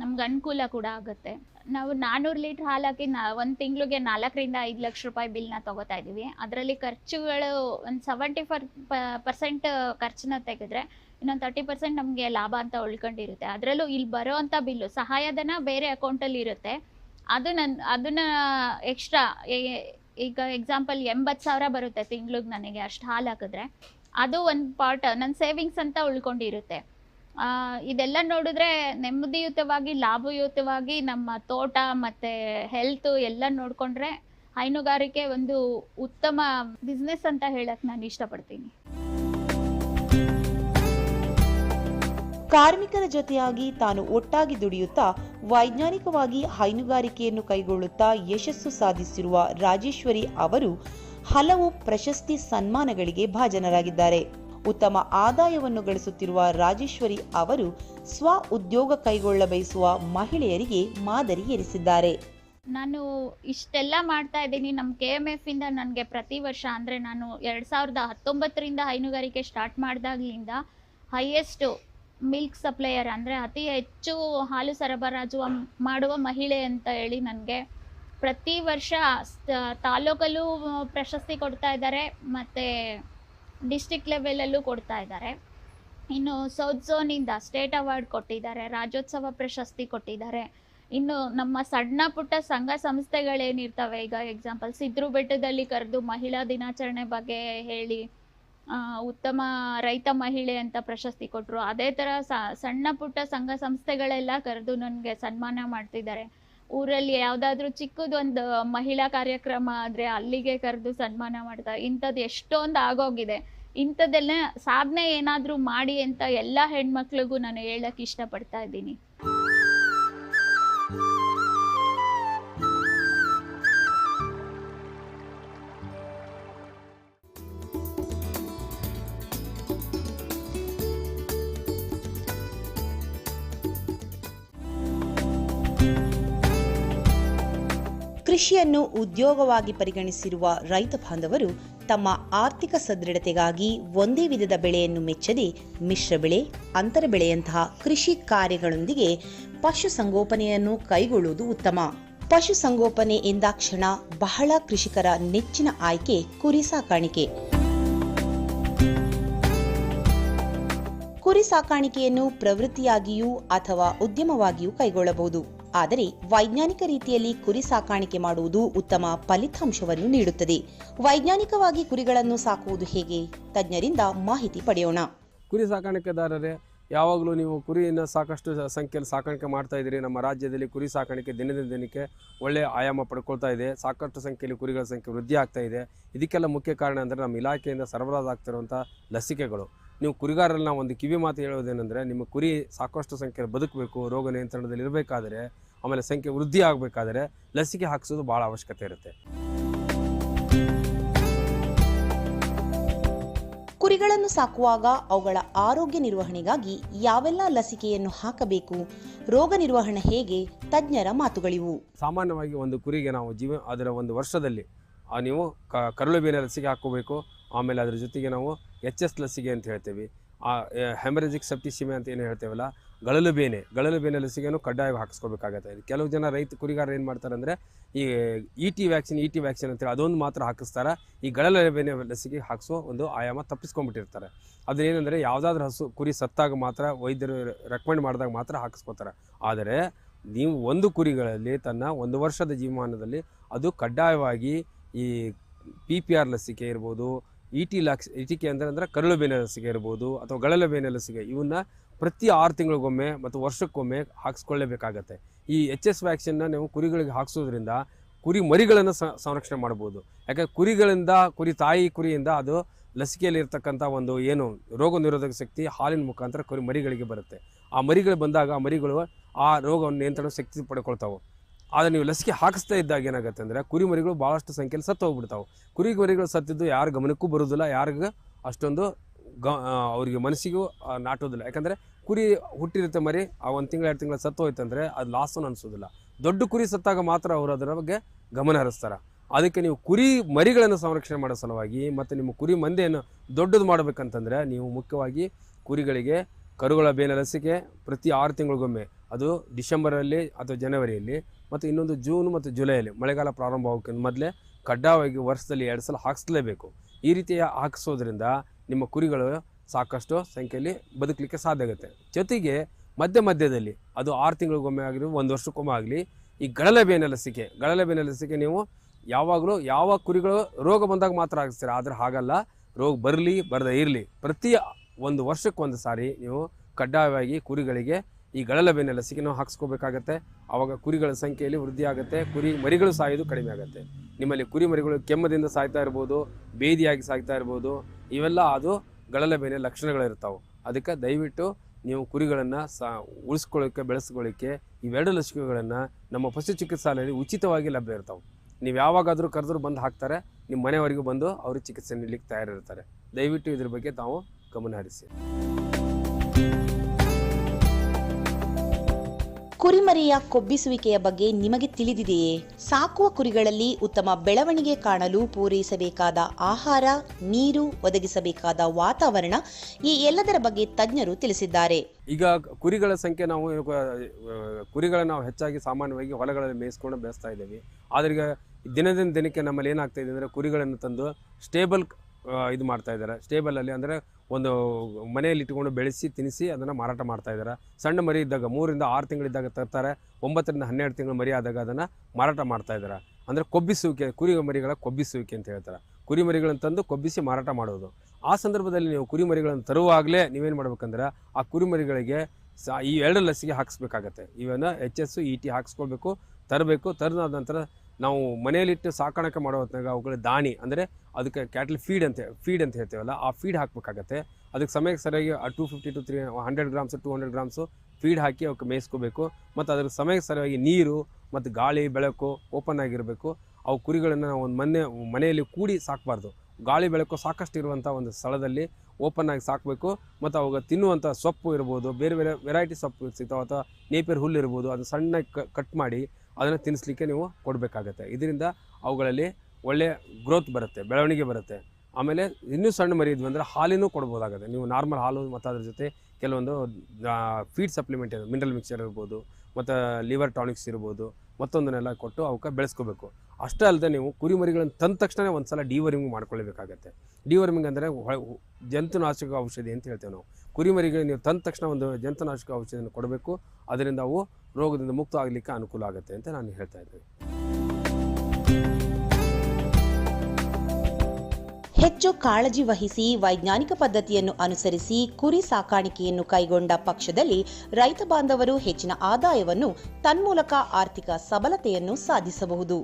ನಮ್ಗೆ ಅನುಕೂಲ ಕೂಡ ಆಗುತ್ತೆ. ನಾವು ನಾನ್ನೂರು ಲೀಟ್ರ್ ಹಾಲು ಹಾಕಿ ನಾ, ಒಂದು ತಿಂಗಳಿಗೆ ನಾಲ್ಕರಿಂದ ಐದು ಲಕ್ಷ ರೂಪಾಯಿ ಬಿಲ್ನ ತಗೋತಾ ಇದ್ದೀವಿ. ಅದರಲ್ಲಿ ಖರ್ಚುಗಳು ಒಂದು ಸೆವೆಂಟಿ ಫರ್ ಪರ್ಸೆಂಟ್ ಖರ್ಚನ್ನ ತೆಗೆದ್ರೆ ಇನ್ನೊಂದು ತರ್ಟಿ ಪರ್ಸೆಂಟ್ ನಮಗೆ ಲಾಭ ಅಂತ ಉಳ್ಕೊಂಡಿರುತ್ತೆ. ಅದರಲ್ಲೂ ಇಲ್ಲಿ ಬರೋ ಅಂಥ ಬಿಲ್ಲು, ಸಹಾಯಧನ ಬೇರೆ ಅಕೌಂಟಲ್ಲಿ ಇರುತ್ತೆ. ಅದು ನನ್ನ ಅದನ್ನ ಎಕ್ಸ್ಟ್ರಾ ಈಗ ಎಕ್ಸಾಂಪಲ್ ಎಂಬತ್ತು ಸಾವಿರ ಬರುತ್ತೆ ತಿಂಗ್ಳಿಗೆ ನನಗೆ ಅಷ್ಟು ಹಾಲು ಹಾಕಿದ್ರೆ. ಅದು ಒಂದು ಪಾರ್ಟ್ ನನ್ನ ಸೇವಿಂಗ್ಸ್ ಅಂತ ಉಳ್ಕೊಂಡಿರುತ್ತೆ. ಇದೆಲ್ಲ ನೋಡಿದ್ರೆ ನೆಮ್ಮದಿಯುತವಾಗಿ, ಲಾಭಯುತವಾಗಿ ನಮ್ಮ ತೋಟ ಮತ್ತು ಹೆಲ್ತ್ ಎಲ್ಲ ನೋಡಿಕೊಂಡ್ರೆ ಹೈನುಗಾರಿಕೆ ಒಂದು ಉತ್ತಮ ಬಿಸ್ನೆಸ್ ಅಂತ ಹೇಳಕ್ಕೆ ನಾನು ಇಷ್ಟಪಡ್ತೀನಿ. ಕಾರ್ಮಿಕರ ಜೊತೆಯಾಗಿ ತಾನು ಒಟ್ಟಾಗಿ ದುಡಿಯುತ್ತಾ, ವೈಜ್ಞಾನಿಕವಾಗಿ ಹೈನುಗಾರಿಕೆಯನ್ನು ಕೈಗೊಳ್ಳುತ್ತಾ ಯಶಸ್ಸು ಸಾಧಿಸಿರುವ ರಾಜೇಶ್ವರಿ ಅವರು ಹಲವು ಪ್ರಶಸ್ತಿ ಸನ್ಮಾನಗಳಿಗೆ ಭಾಜನರಾಗಿದ್ದಾರೆ. ಉತ್ತಮ ಆದಾಯವನ್ನು ಗಳಿಸುತ್ತಿರುವ ರಾಜೇಶ್ವರಿ ಅವರು ಸ್ವ ಉದ್ಯೋಗ ಕೈಗೊಳ್ಳ ಬಯಸುವ ಮಹಿಳೆಯರಿಗೆ ಮಾದರಿ ಎನಿಸಿದ್ದಾರೆ ನಾನು ಇಷ್ಟೆಲ್ಲ ಮಾಡ್ತಾ ಇದ್ದೀನಿ. ನಮ್ಮ ಕೆ ಎಂ ಎಫ್ ಇಂದ ನನಗೆ ಪ್ರತಿ ವರ್ಷ ಅಂದರೆ ನಾನು ಎರಡು ಸಾವಿರದ ಹತ್ತೊಂಬತ್ತರಿಂದ ಹೈನುಗಾರಿಕೆ ಸ್ಟಾರ್ಟ್ ಮಾಡಿದಾಗಲಿಂದ ಹೈಯೆಸ್ಟು ಮಿಲ್ಕ್ ಸಪ್ಲೈಯರ್ ಅಂದರೆ ಅತಿ ಹೆಚ್ಚು ಹಾಲು ಸರಬರಾಜು ಮಾಡುವ ಮಹಿಳೆ ಅಂತ ಹೇಳಿ ನನಗೆ ಪ್ರತಿ ವರ್ಷ ತಾಲೂಕಲ್ಲೂ ಪ್ರಶಸ್ತಿ ಕೊಡ್ತಾ ಇದ್ದಾರೆ, ಮತ್ತು ಡಿಸ್ಟಿಕ್ ಲೆವೆಲಲ್ಲೂ ಕೊಡ್ತಾ ಇದ್ದಾರೆ. ಇನ್ನು ಸೌತ್ ಝೋನಿಂದ ಸ್ಟೇಟ್ ಅವಾರ್ಡ್ ಕೊಟ್ಟಿದ್ದಾರೆ, ರಾಜ್ಯೋತ್ಸವ ಪ್ರಶಸ್ತಿ ಕೊಟ್ಟಿದ್ದಾರೆ. ಇನ್ನು ನಮ್ಮ ಸಣ್ಣ ಪುಟ್ಟ ಸಂಘ ಸಂಸ್ಥೆಗಳೇನಿರ್ತವೆ ಈಗ ಎಕ್ಸಾಂಪಲ್ ಸಿದ್ರು ಬೆಟ್ಟದಲ್ಲಿ ಕರೆದು ಮಹಿಳಾ ದಿನಾಚರಣೆ ಬಗ್ಗೆ ಹೇಳಿ ಉತ್ತಮ ರೈತ ಮಹಿಳೆ ಅಂತ ಪ್ರಶಸ್ತಿ ಕೊಟ್ಟರು ಅದೇ ಥರ ಸಣ್ಣ ಪುಟ್ಟ ಸಂಘ ಸಂಸ್ಥೆಗಳೆಲ್ಲ ಕರೆದು ನನಗೆ ಸನ್ಮಾನ ಮಾಡ್ತಿದ್ದಾರೆ. ಊರಲ್ಲಿ ಯಾವ್ದಾದ್ರು ಚಿಕ್ಕದೊಂದು ಮಹಿಳಾ ಕಾರ್ಯಕ್ರಮ ಆದ್ರೆ ಅಲ್ಲಿಗೆ ಕರೆದು ಸನ್ಮಾನ ಮಾಡ್ತಾರೆ ಇಂಥದ್ದು ಎಷ್ಟೊಂದು ಆಗೋಗಿದೆ. ಇಂಥದ್ದೆಲ್ಲ ಸಾಧನೆ ಏನಾದ್ರೂ ಮಾಡಿ ಅಂತ ಎಲ್ಲಾ ಹೆಣ್ಮಕ್ಳಿಗೂ ನಾನು ಇಷ್ಟ ಇಷ್ಟಪಡ್ತಾ ಇದ್ದೀನಿ. ಕೃಷಿಯನ್ನು ಉದ್ಯೋಗವಾಗಿ ಪರಿಗಣಿಸಿರುವ ರೈತ ಬಾಂಧವರು ತಮ್ಮ ಆರ್ಥಿಕ ಸದೃಢತೆಗಾಗಿ ಒಂದೇ ವಿಧದ ಬೆಳೆಯನ್ನು ಮೆಚ್ಚದೆ ಮಿಶ್ರ ಬೆಳೆ, ಅಂತರ ಬೆಳೆಯಂತಹ ಕೃಷಿ ಕಾರ್ಯಗಳೊಂದಿಗೆ ಪಶುಸಂಗೋಪನೆಯನ್ನು ಕೈಗೊಳ್ಳುವುದು ಉತ್ತಮ. ಪಶುಸಂಗೋಪನೆ ಎಂದಾಕ್ಷಣ ಬಹಳ ಕೃಷಿಕರ ನೆಚ್ಚಿನ ಆಯ್ಕೆ ಕುರಿ ಸಾಕಾಣಿಕೆ. ಕುರಿ ಸಾಕಾಣಿಕೆಯನ್ನು ಪ್ರವೃತ್ತಿಯಾಗಿಯೂ ಅಥವಾ ಉದ್ಯಮವಾಗಿಯೂ ಕೈಗೊಳ್ಳಬಹುದು. ಆದರೆ ವೈಜ್ಞಾನಿಕ ರೀತಿಯಲ್ಲಿ ಕುರಿ ಸಾಕಾಣಿಕೆ ಮಾಡುವುದು ಉತ್ತಮ ಫಲಿತಾಂಶವನ್ನು ನೀಡುತ್ತದೆ. ವೈಜ್ಞಾನಿಕವಾಗಿ ಕುರಿಗಳನ್ನು ಸಾಕುವುದು ಹೇಗೆ? ತಜ್ಞರಿಂದ ಮಾಹಿತಿ ಪಡೆಯೋಣ. ಕುರಿ ಸಾಕಾಣಿಕೆದಾರರೇ, ಯಾವಾಗಲೂ ನೀವು ಕುರಿಯನ್ನು ಸಾಕಷ್ಟು ಸಂಖ್ಯೆಯಲ್ಲಿ ಸಾಕಾಣಿಕೆ ಮಾಡ್ತಾ ಇದ್ದೀರಿ. ನಮ್ಮ ರಾಜ್ಯದಲ್ಲಿ ಕುರಿ ಸಾಕಾಣಿಕೆ ದಿನದಿಂದ ದಿನಕ್ಕೆ ಒಳ್ಳೆಯ ಆಯಾಮ ಪಡ್ಕೊಳ್ತಾ ಇದೆ. ಸಾಕಷ್ಟು ಸಂಖ್ಯೆಯಲ್ಲಿ ಕುರಿಗಳ ಸಂಖ್ಯೆ ವೃದ್ಧಿ ಆಗ್ತಾ ಇದೆ. ಇದಕ್ಕೆಲ್ಲ ಮುಖ್ಯ ಕಾರಣ ಅಂದರೆ ನಮ್ಮ ಇಲಾಖೆಯಿಂದ ಸರಬರಾಜಾಗ್ತಿರುವಂಥ ಲಸಿಕೆಗಳು. ನೀವು ಕುರಿಗಾರರಲ್ಲಿ ನಾವು ಒಂದು ಕಿವಿ ಮಾತು ಹೇಳೋದೇನೆಂದರೆ ನಿಮ್ಮ ಕುರಿ ಸಾಕಷ್ಟು ಸಂಖ್ಯೆಯಲ್ಲಿ ಬದುಕಬೇಕು ರೋಗ ನಿಯಂತ್ರಣದಲ್ಲಿ ಇರಬೇಕಾದರೆ ಆಮೇಲೆ ಸಂಖ್ಯೆ ವೃದ್ಧಿ ಆಗಬೇಕಾದರೆ ಲಸಿಕೆ ಹಾಕಿಸೋದು ಭಾಳ ಅವಶ್ಯಕತೆ ಇರುತ್ತೆ. ಕುರಿಗಳನ್ನು ಸಾಕುವಾಗ ಅವುಗಳ ಆರೋಗ್ಯ ನಿರ್ವಹಣೆಗಾಗಿ ಯಾವೆಲ್ಲ ಲಸಿಕೆಯನ್ನು ಹಾಕಬೇಕು ರೋಗ ನಿರ್ವಹಣೆ ಹೇಗೆ ತಜ್ಞರ ಮಾತುಗಳಿವು. ಸಾಮಾನ್ಯವಾಗಿ ಒಂದು ಕುರಿಗೆ ನಾವು ಜೀವ ಅದರ ಒಂದು ವರ್ಷದಲ್ಲಿ ನೀವು ಕರಳು ಬೇನೆ ಲಸಿಕೆ ಹಾಕ್ಕೋಬೇಕು ಆಮೇಲೆ ಅದ್ರ ಜೊತೆಗೆ ನಾವು ಎಚ್ ಎಸ್ ಲಸಿಕೆ ಅಂತ ಹೇಳ್ತೇವೆ. ಆ ಹೆಮರೇಜಿಕ್ ಸೆಪ್ಟಿಸಿಮೆ ಅಂತ ಏನು ಹೇಳ್ತೇವಲ್ಲ, ಗಳಲು ಬೇನೆ. ಗಳಲು ಬೇನೆ ಕಡ್ಡಾಯವಾಗಿ ಹಾಕಿಸ್ಕೋಬೇಕಾಗತ್ತೆ. ಕೆಲವು ಜನ ರೈತ ಕುರಿಗಾರ ಏನು ಮಾಡ್ತಾರೆ ಅಂದರೆ ಈ E T vaccine E T vaccine ಅಂತೇಳಿ ಅದೊಂದು ಮಾತ್ರ ಹಾಕಿಸ್ತಾರೆ. ಈ ಗಳಲು ಬೇನೆ ಲಸಿಕೆ ಹಾಕಿಸೋ ಒಂದು ಆಯಾಮ ತಪ್ಪಿಸ್ಕೊಂಬಿಟ್ಟಿರ್ತಾರೆ ಅದೇನೆಂದರೆ ಯಾವುದಾದ್ರೂ ಹಸು, ಕುರಿ ಸತ್ತಾಗ ಮಾತ್ರ ವೈದ್ಯರು ರೆಕಮೆಂಡ್ ಮಾಡಿದಾಗ ಮಾತ್ರ ಹಾಕಿಸ್ಕೋತಾರೆ. ಆದರೆ ನೀವು ಒಂದು ಕುರಿಗಳಲ್ಲಿ ತನ್ನ ಒಂದು ವರ್ಷದ ಜೀವಮಾನದಲ್ಲಿ ಅದು ಕಡ್ಡಾಯವಾಗಿ ಈ ಪಿ ಪಿ ಆರ್ ಲಸಿಕೆ ಇರ್ಬೋದು ಇ ಟಿ ಲಕ್ಸ್ ಇಟಿಕೆ ಅಂದರೆ ಅಂದರೆ ಕರಳು ಬೇನೆ ಲಸಿಕೆ ಇರ್ಬೋದು ಅಥವಾ ಗಳಲ ಬೇನೆ ಲಸಿಕೆ ಇವನ್ನ ಪ್ರತಿ ಆರು ತಿಂಗಳಿಗೊಮ್ಮೆ ಮತ್ತು ವರ್ಷಕ್ಕೊಮ್ಮೆ ಹಾಕಿಸ್ಕೊಳ್ಳೇಬೇಕಾಗತ್ತೆ. ಈ ಎಚ್ ಎಸ್ ವ್ಯಾಕ್ಸಿನ್ನ ನೀವು ಕುರಿಗಳಿಗೆ ಹಾಕಿಸೋದ್ರಿಂದ ಕುರಿ ಮರಿಗಳನ್ನು ಸಂರಕ್ಷಣೆ ಮಾಡ್ಬೋದು. ಯಾಕಂದ್ರೆ ಕುರಿಗಳಿಂದ, ಕುರಿ ತಾಯಿ ಕುರಿಯಿಂದ ಅದು ಲಸಿಕೆಯಲ್ಲಿ ಇರ್ತಕ್ಕಂಥ ಒಂದು ಏನು ರೋಗ ನಿರೋಧಕ ಶಕ್ತಿ ಹಾಲಿನ ಮುಖಾಂತರ ಕುರಿ ಮರಿಗಳಿಗೆ ಬರುತ್ತೆ. ಆ ಮರಿಗಳು ಬಂದಾಗ ಆ ಮರಿಗಳು ಆ ರೋಗವನ್ನು ನಿಯಂತ್ರಣ ಶಕ್ತಿ ಪಡ್ಕೊಳ್ತಾವೆ. ಆದರೆ ನೀವು ಲಸಿಕೆ ಹಾಕಿಸ್ತಾ ಇದ್ದಾಗ ಏನಾಗುತ್ತೆ ಅಂದರೆ ಕುರಿ ಮರಿಗಳು ಭಾಳಷ್ಟು ಸಂಖ್ಯೆಯಲ್ಲಿ ಸತ್ತು ಹೋಗ್ಬಿಡ್ತಾವೆ. ಕುರಿ ಮರಿಗಳು ಸತ್ತಿದ್ದು ಯಾರ ಗಮನಕ್ಕೂ ಬರೋದಿಲ್ಲ ಯಾರಿಗೂ ಅಷ್ಟೊಂದು ಗ ಅವರಿಗೆ ಮನಸ್ಸಿಗೂ ನಾಟೋದಿಲ್ಲ ಯಾಕಂದರೆ ಕುರಿ ಹುಟ್ಟಿರುತ್ತೆ ಮರಿ, ಆ ಒಂದು ತಿಂಗಳು, ಎರಡು ತಿಂಗಳು ಸತ್ತು ಹೋಯ್ತಂದರೆ ಅದು ಲಾಸನ್ನು ಅನಿಸೋದಿಲ್ಲ. ದೊಡ್ಡ ಕುರಿ ಸತ್ತಾಗ ಮಾತ್ರ ಅವರು ಅದರ ಬಗ್ಗೆ ಗಮನ ಹರಿಸ್ತಾರೆ. ಅದಕ್ಕೆ ನೀವು ಕುರಿ ಮರಿಗಳನ್ನು ಸಂರಕ್ಷಣೆ ಮಾಡೋ ಸಲುವಾಗಿ ಮತ್ತು ನಿಮ್ಮ ಕುರಿ ಮಂದೆಯನ್ನು ದೊಡ್ಡದು ಮಾಡಬೇಕಂತಂದರೆ ನೀವು ಮುಖ್ಯವಾಗಿ ಕುರಿಗಳಿಗೆ ಕರುಗಳ ಬೇನೆ ಲಸಿಕೆ ಪ್ರತಿ ಆರು ತಿಂಗಳಿಗೊಮ್ಮೆ. ಅದು ಡಿಸೆಂಬರಲ್ಲಿ ಅಥವಾ ಜನವರಿಯಲ್ಲಿ ಮತ್ತು ಇನ್ನೊಂದು ಜೂನ್ ಮತ್ತು ಜುಲೈಯಲ್ಲಿ. ಮಳೆಗಾಲ ಪ್ರಾರಂಭ ಮೊದಲೇ ಕಡ್ಡಾಯವಾಗಿ ವರ್ಷದಲ್ಲಿ ಎರಡು ಸಲ ಹಾಕಿಸ್ಲೇಬೇಕು. ಈ ರೀತಿಯ ಹಾಕಿಸೋದ್ರಿಂದ ನಿಮ್ಮ ಕುರಿಗಳು ಸಾಕಷ್ಟು ಸಂಖ್ಯೆಯಲ್ಲಿ ಬದುಕಲಿಕ್ಕೆ ಸಾಧ್ಯ ಆಗುತ್ತೆ. ಜೊತೆಗೆ ಮಧ್ಯ ಮಧ್ಯದಲ್ಲಿ ಅದು ಆರು ತಿಂಗಳಿಗೊಮ್ಮೆ ಆಗಿರೋ ಒಂದು ವರ್ಷಕ್ಕೊಮ್ಮೆ ಆಗಲಿ, ಈ ಗಳಲೆ ಬೇನೆ ಲಸಿಕೆ. ಗಳಲೆ ಲಸಿಕೆ ನೀವು ಯಾವಾಗಲೂ ಯಾವ ಕುರಿಗಳು ರೋಗ ಬಂದಾಗ ಮಾತ್ರ ಹಾಕಿಸ್ತೀರ. ಆದರೆ ಹಾಗಲ್ಲ. ರೋಗ ಬರಲಿ, ಬರದೇ ಇರಲಿ. ಪ್ರತಿ ಒಂದು ವರ್ಷಕ್ಕೆ ಒಂದು ಸಾರಿ ನೀವು ಕಡ್ಡಾಯವಾಗಿ ಕುರಿಗಳಿಗೆ ಈ ಗಳಲ ಬೆನ್ನ ಲಸಿಕೆನೂ ಹಾಕ್ಸ್ಕೋಬೇಕಾಗತ್ತೆ. ಆವಾಗ ಕುರಿಗಳ ಸಂಖ್ಯೆಯಲ್ಲಿ ವೃದ್ಧಿ ಆಗುತ್ತೆ ಕುರಿ ಮರಿಗಳು ಸಾಯೋದು ಕಡಿಮೆ ಆಗುತ್ತೆ. ನಿಮ್ಮಲ್ಲಿ ಕುರಿ ಮರಿಗಳು ಕೆಮ್ಮದಿಂದ ಸಾಯ್ತಾ ಇರ್ಬೋದು, ಬೇದಿಯಾಗಿ ಸಾಯ್ತಾ ಇರ್ಬೋದು, ಇವೆಲ್ಲ ಅದು ಗಳಲ ಬೇನೆ ಲಕ್ಷಣಗಳಿರ್ತಾವೆ. ಅದಕ್ಕೆ ದಯವಿಟ್ಟು ನೀವು ಕುರಿಗಳನ್ನು ಸಾ ಉಳಿಸ್ಕೊಳ್ಳೋಕ್ಕೆ, ಬೆಳೆಸ್ಕೊಳ್ಳೋಕ್ಕೆ ಇವೆರಡು ಲಸಿಕೆಗಳನ್ನು ನಮ್ಮ ಪಶು ಚಿಕಿತ್ಸಾಲಯದಲ್ಲಿ ಉಚಿತವಾಗಿ ಲಭ್ಯ ಇರ್ತಾವೆ. ನೀವು ಯಾವಾಗಾದರೂ ಕರೆದ್ರು ಬಂದು ಹಾಕ್ತಾರೆ. ನಿಮ್ಮ ಮನೆಯವರೆಗೂ ಬಂದು ಅವರು ಚಿಕಿತ್ಸೆ ನೀಡಲಿಕ್ಕೆ ತಯಾರಿರ್ತಾರೆ. ದಯವಿಟ್ಟು ಇದ್ರ ಬಗ್ಗೆ ತಾವು ಗಮನ ಹರಿಸಿ ಕುರಿಮರಿಯ ಕೊಬ್ಬಿಸುವಿಕೆಯ ಬಗ್ಗೆ ನಿಮಗೆ ತಿಳಿದಿದೆಯೇ? ಸಾಕುವ ಕುರಿಗಳಲ್ಲಿ ಉತ್ತಮ ಬೆಳವಣಿಗೆ ಕಾಣಲು ಪೂರೈಸಬೇಕಾದ ಆಹಾರ ನೀರು ಒದಗಿಸಬೇಕಾದ ವಾತಾವರಣ ಈ ಎಲ್ಲದರ ಬಗ್ಗೆ ತಜ್ಞರು ತಿಳಿಸಿದ್ದಾರೆ. ಈಗ ಕುರಿಗಳ ಸಂಖ್ಯೆ ನಾವು ಕುರಿಗಳನ್ನು ನಾವು ಹೆಚ್ಚಾಗಿ ಸಾಮಾನ್ಯವಾಗಿ ಹೊಲಗಳಲ್ಲಿ ಮೇಯಿಸ್ಕೊಂಡು ಬೆಳೆಸ್ತಾ ಇದ್ದೀವಿ. ಆದ್ರೆ ಈಗ ದಿನದಿಂದ ದಿನಕ್ಕೆ ನಮ್ಮಲ್ಲಿ ಏನಾಗ್ತಾ ಇದೆ ಅಂದರೆ ಕುರಿಗಳನ್ನು ತಂದು ಸ್ಟೇಬಲ್ ಇದು ಮಾಡ್ತಾ ಇದ್ದಾರೆ. ಸ್ಟೇಬಲಲ್ಲಿ ಅಂದರೆ ಒಂದು ಮನೆಯಲ್ಲಿ ಇಟ್ಕೊಂಡು ಬೆಳೆಸಿ ತಿನ್ನಿಸಿ ಅದನ್ನು ಮಾರಾಟ ಮಾಡ್ತಾ ಇದ್ದಾರೆ. ಸಣ್ಣ ಮರಿ ಇದ್ದಾಗ ಮೂರಿಂದ ಆರು ತಿಂಗಳಿದ್ದಾಗ ತರ್ತಾರೆ, ಒಂಬತ್ತರಿಂದ ಹನ್ನೆರಡು ತಿಂಗಳು ಮರಿ ಆದಾಗ ಅದನ್ನು ಮಾರಾಟ ಮಾಡ್ತಾ ಇದ್ದಾರೆ. ಅಂದರೆ ಕೊಬ್ಬಿಸುವಿಕೆ ಕುರಿ ಮರಿಗಳ ಕೊಬ್ಬಿಸುವಿಕೆ ಅಂತ ಹೇಳ್ತಾರೆ. ಕುರಿ ಮರಿಗಳನ್ನು ತಂದು ಕೊಬ್ಬಿಸಿ ಮಾರಾಟ ಮಾಡೋದು. ಆ ಸಂದರ್ಭದಲ್ಲಿ ನೀವು ಕುರಿ ಮರಿಗಳನ್ನು ತರುವಾಗಲೇ ನೀವೇನು ಮಾಡ್ಬೇಕಂದ್ರೆ ಆ ಕುರಿ ಮರಿಗಳಿಗೆ ಸಾ, ಈ ಎರಡು ಲಸಿಕೆ ಹಾಕಿಸ್ಬೇಕಾಗತ್ತೆ. ಇವನ್ನು ಎಚ್ ಎಸ್ ಇ ಟಿ ಹಾಕಿಸ್ಕೊಳ್ಬೇಕು, ತರಬೇಕು. ತರದಾದ ನಂತರ ನಾವು ಮನೆಯಲ್ಲಿಟ್ಟು ಸಾಕಾಣಿಕೆ ಮಾಡೋ ಹೊತ್ನಾಗ ಅವುಗಳ ದಾಣಿ ಅಂದರೆ ಅದಕ್ಕೆ ಕ್ಯಾಟಲ್ ಫೀಡ್ ಅಂತ ಫೀಡ್ ಅಂತ ಹೇಳ್ತೇವಲ್ಲ, ಆ ಫೀಡ್ ಹಾಕಬೇಕಾಗತ್ತೆ. ಅದಕ್ಕೆ ಸಮಯಕ್ಕೆ ಸರಿಯಾಗಿ ಆ two fifty to three hundred grams two hundred grams feed ಹಾಕಿ ಅವಕ್ಕೆ ಮೇಯಿಸ್ಕೋಬೇಕು. ಮತ್ತು ಅದ್ರ ಸಮಯಕ್ಕೆ ಸರಿಯಾಗಿ ನೀರು ಮತ್ತು ಗಾಳಿ, ಬೆಳಕು ಓಪನ್ ಆಗಿರಬೇಕು. ಅವು ಕುರಿಗಳನ್ನು ನಾವು ಒಂದು ಮನೆ ಮನೆಯಲ್ಲಿ ಕೂಡಿ ಸಾಕಬಾರ್ದು. ಗಾಳಿ, ಬೆಳಕು ಸಾಕಷ್ಟು ಇರುವಂಥ ಒಂದು ಸ್ಥಳದಲ್ಲಿ ಓಪನ್ ಆಗಿ ಸಾಕಬೇಕು. ಮತ್ತು ಅವಾಗ ತಿನ್ನುವಂಥ ಸೊಪ್ಪು ಇರ್ಬೋದು, ಬೇರೆ ಬೇರೆ ವೆರೈಟಿ ಸೊಪ್ಪು ಸಿಗ್ತಾವೆ ಅಥವಾ ನೇಪಿಯರ್ ಹುಲ್ಲು ಇರ್ಬೋದು ಅದು ಸಣ್ಣ ಕಟ್ ಮಾಡಿ ಅದನ್ನು ತಿನ್ನಿಸ್ಲಿಕ್ಕೆ ನೀವು ಕೊಡಬೇಕಾಗತ್ತೆ. ಇದರಿಂದ ಅವುಗಳಲ್ಲಿ ಒಳ್ಳೆಯ ಗ್ರೋತ್ ಬರುತ್ತೆ, ಬೆಳವಣಿಗೆ ಬರುತ್ತೆ. ಆಮೇಲೆ ಇನ್ನೂ ಸಣ್ಣ ಮರಿ ಇದ್ವಿ ಅಂದರೆ ಹಾಲಿನೂ ಕೊಡ್ಬೋದಾಗುತ್ತೆ. ನೀವು ನಾರ್ಮಲ್ ಹಾಲು ಮತ್ತು ಅದ್ರ ಜೊತೆ ಕೆಲವೊಂದು ಫೀಡ್ ಸಪ್ಲಿಮೆಂಟ್ ಇದೆ ಮಿನರಲ್ ಮಿಕ್ಸರ್ ಇರ್ಬೋದು, ಮತ್ತು ಲಿವರ್ ಟಾನಿಕ್ಸ್ ಇರ್ಬೋದು, ಮತ್ತೊಂದನ್ನೆಲ್ಲ ಕೊಟ್ಟು ಅವಕ್ಕೆ ಬೆಳೆಸ್ಕೋಬೇಕು. ಅಷ್ಟೇ ಅಲ್ಲದೆ ನೀವು ಕುರಿಮರಿಗಳನ್ನು ತಂದ ತಕ್ಷಣ ಒಂದು ಸಲ ಡಿವರ್ಮಿಂಗ್ ಮಾಡ್ಕೊಳ್ಬೇಕಾಗತ್ತೆ ಡಿವರ್ಮಿಂಗ್ ಅಂದರೆ ಜಂತುನಾಶಕ ಔಷಧಿ ಅಂತ ಹೇಳ್ತೇವೆ ನಾವು. ಕುರಿಮರಿಗೆ ನೀವು ತಂದ ತಕ್ಷಣ ಒಂದು ಜಂತನಾಶಕ ಔಷಧಿಯನ್ನು ಕೊಡಬೇಕು. ಅದರಿಂದ ಅವು ರೋಗದಿಂದ ಮುಕ್ತ ಆಗಲಿಕ್ಕೆ ಅನುಕೂಲ ಆಗುತ್ತೆ ಅಂತ ನಾನು ಹೇಳ್ತಾ ಇದ್ದೇನೆ. ಹೆಚ್ಚು ಕಾಳಜಿ ವಹಿಸಿ ವೈಜ್ಞಾನಿಕ ಪದ್ಧತಿಯನ್ನು ಅನುಸರಿಸಿ ಕುರಿ ಸಾಕಾಣಿಕೆಯನ್ನು ಕೈಗೊಂಡ ಪಕ್ಷದಲ್ಲಿ ರೈತ ಬಾಂಧವರು ಹೆಚ್ಚಿನ ಆದಾಯವನ್ನು ತನ್ಮೂಲಕ ಆರ್ಥಿಕ ಸಬಲತೆಯನ್ನು ಸಾಧಿಸಬಹುದು.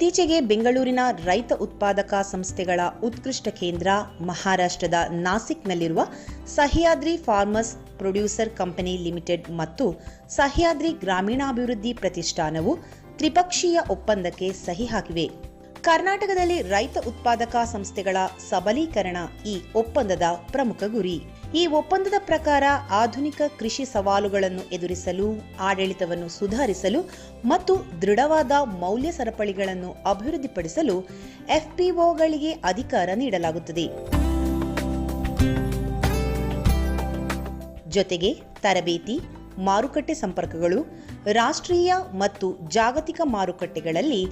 ಇತ್ತೀಚೆಗೆ ಬೆಂಗಳೂರಿನ ರೈತ ಉತ್ಪಾದಕ ಸಂಸ್ಥೆಗಳ ಉತ್ಕೃಷ್ಟ ಕೇಂದ್ರ ಮಹಾರಾಷ್ಟ್ರದ ನಾಸಿಕ್ನಲ್ಲಿರುವ Sahyadri farmers producer company limited ಮತ್ತು ಸಹ್ಯಾದ್ರಿ ಗ್ರಾಮೀಣಾಭಿವೃದ್ಧಿ ಪ್ರತಿಷ್ಠಾನವು ತ್ರಿಪಕ್ಷೀಯ ಒಪ್ಪಂದಕ್ಕೆ ಸಹಿ ಹಾಕಿವೆ. ಕರ್ನಾಟಕದಲ್ಲಿ ರೈತ ಉತ್ಪಾದಕ ಸಂಸ್ಥೆಗಳ ಸಬಲೀಕರಣ ಈ ಒಪ್ಪಂದದ ಪ್ರಮುಖ ಗುರಿ. ಈ ಒಪ್ಪಂದದ ಪ್ರಕಾರ ಆಧುನಿಕ ಕೃಷಿ ಸವಾಲುಗಳನ್ನು ಎದುರಿಸಲು, ಆಡಳಿತವನ್ನು ಸುಧಾರಿಸಲು ಮತ್ತು ದೃಢವಾದ ಮೌಲ್ಯ ಸರಪಳಿಗಳನ್ನು ಅಭಿವೃದ್ಧಿಪಡಿಸಲು ಎಫ್ಪಿಒಗಳಿಗೆ ಅಧಿಕಾರ ನೀಡಲಾಗುತ್ತದೆ. ಜೊತೆಗೆ ತರಬೇತಿ, ಮಾರುಕಟ್ಟೆ ಸಂಪರ್ಕಗಳು, ರಾಷ್ಟ್ರೀಯ ಮತ್ತು ಜಾಗತಿಕ ಮಾರುಕಟ್ಟೆಗಳಲ್ಲಿ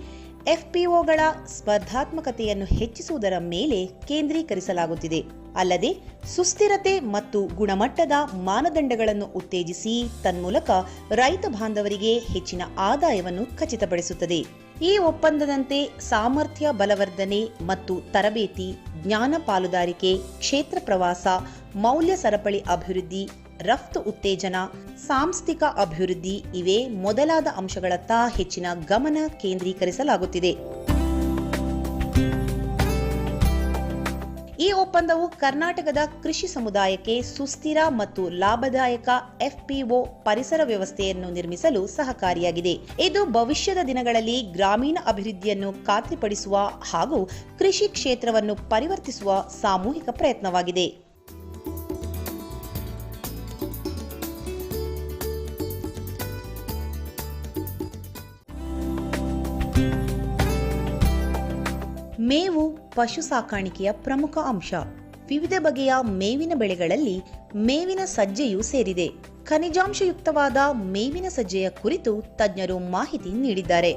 ಎಫ್ಪಿಒಗಳ ಸ್ಪರ್ಧಾತ್ಮಕತೆಯನ್ನು ಹೆಚ್ಚಿಸುವುದರ ಮೇಲೆ ಕೇಂದ್ರೀಕರಿಸಲಾಗುತ್ತಿದೆ. ಅಲ್ಲದೆ ಸುಸ್ಥಿರತೆ ಮತ್ತು ಗುಣಮಟ್ಟದ ಮಾನದಂಡಗಳನ್ನು ಉತ್ತೇಜಿಸಿ ತನ್ಮೂಲಕ ರೈತ ಬಾಂಧವರಿಗೆ ಹೆಚ್ಚಿನ ಆದಾಯವನ್ನು ಖಚಿತಪಡಿಸುತ್ತದೆ. ಈ ಒಪ್ಪಂದದಂತೆ ಸಾಮರ್ಥ್ಯ ಬಲವರ್ಧನೆ ಮತ್ತು ತರಬೇತಿ, ಜ್ಞಾನ ಪಾಲುದಾರಿಕೆ, ಕ್ಷೇತ್ರ ಪ್ರವಾಸ, ಮೌಲ್ಯ ಸರಪಳಿ ಅಭಿವೃದ್ಧಿ, ರಫ್ತು ಉತ್ತೇಜನ, ಸಾಂಸ್ಥಿಕ ಅಭಿವೃದ್ಧಿ ಇವೇ ಮೊದಲಾದ ಅಂಶಗಳತ್ತ ಹೆಚ್ಚಿನ ಗಮನ ಕೇಂದ್ರೀಕರಿಸಲಾಗುತ್ತಿದೆ. ಈ ಒಪ್ಪಂದವು ಕರ್ನಾಟಕದ ಕೃಷಿ ಸಮುದಾಯಕ್ಕೆ ಸುಸ್ಥಿರ ಮತ್ತು ಲಾಭದಾಯಕ ಎಫ್ಪಿಒ ಪರಿಸರ ವ್ಯವಸ್ಥೆಯನ್ನು ನಿರ್ಮಿಸಲು ಸಹಕಾರಿಯಾಗಿದೆ. ಇದು ಭವಿಷ್ಯದ ದಿನಗಳಲ್ಲಿ ಗ್ರಾಮೀಣ ಅಭಿವೃದ್ಧಿಯನ್ನು ಖಾತ್ರಿಪಡಿಸುವ ಹಾಗೂ ಕೃಷಿ ಕ್ಷೇತ್ರವನ್ನು ಪರಿವರ್ತಿಸುವ ಸಾಮೂಹಿಕ ಪ್ರಯತ್ನವಾಗಿದೆ. ಮೇವು ಪಶು ಸಾಕಾಣಿಕೆಯ ಪ್ರಮುಖ ಅಂಶ. ವಿವಿಧ ಬಗೆಯ ಮೇವಿನ ಬೆಳೆಗಳಲ್ಲಿ ಮೇವಿನ ಸಜ್ಜೆಯೂ ಸೇರಿದೆ. ಖನಿಜಾಂಶಯುಕ್ತವಾದ ಮೇವಿನ ಸಜ್ಜೆಯ ಕುರಿತು ತಜ್ಞರು ಮಾಹಿತಿ ನೀಡಿದ್ದಾರೆ.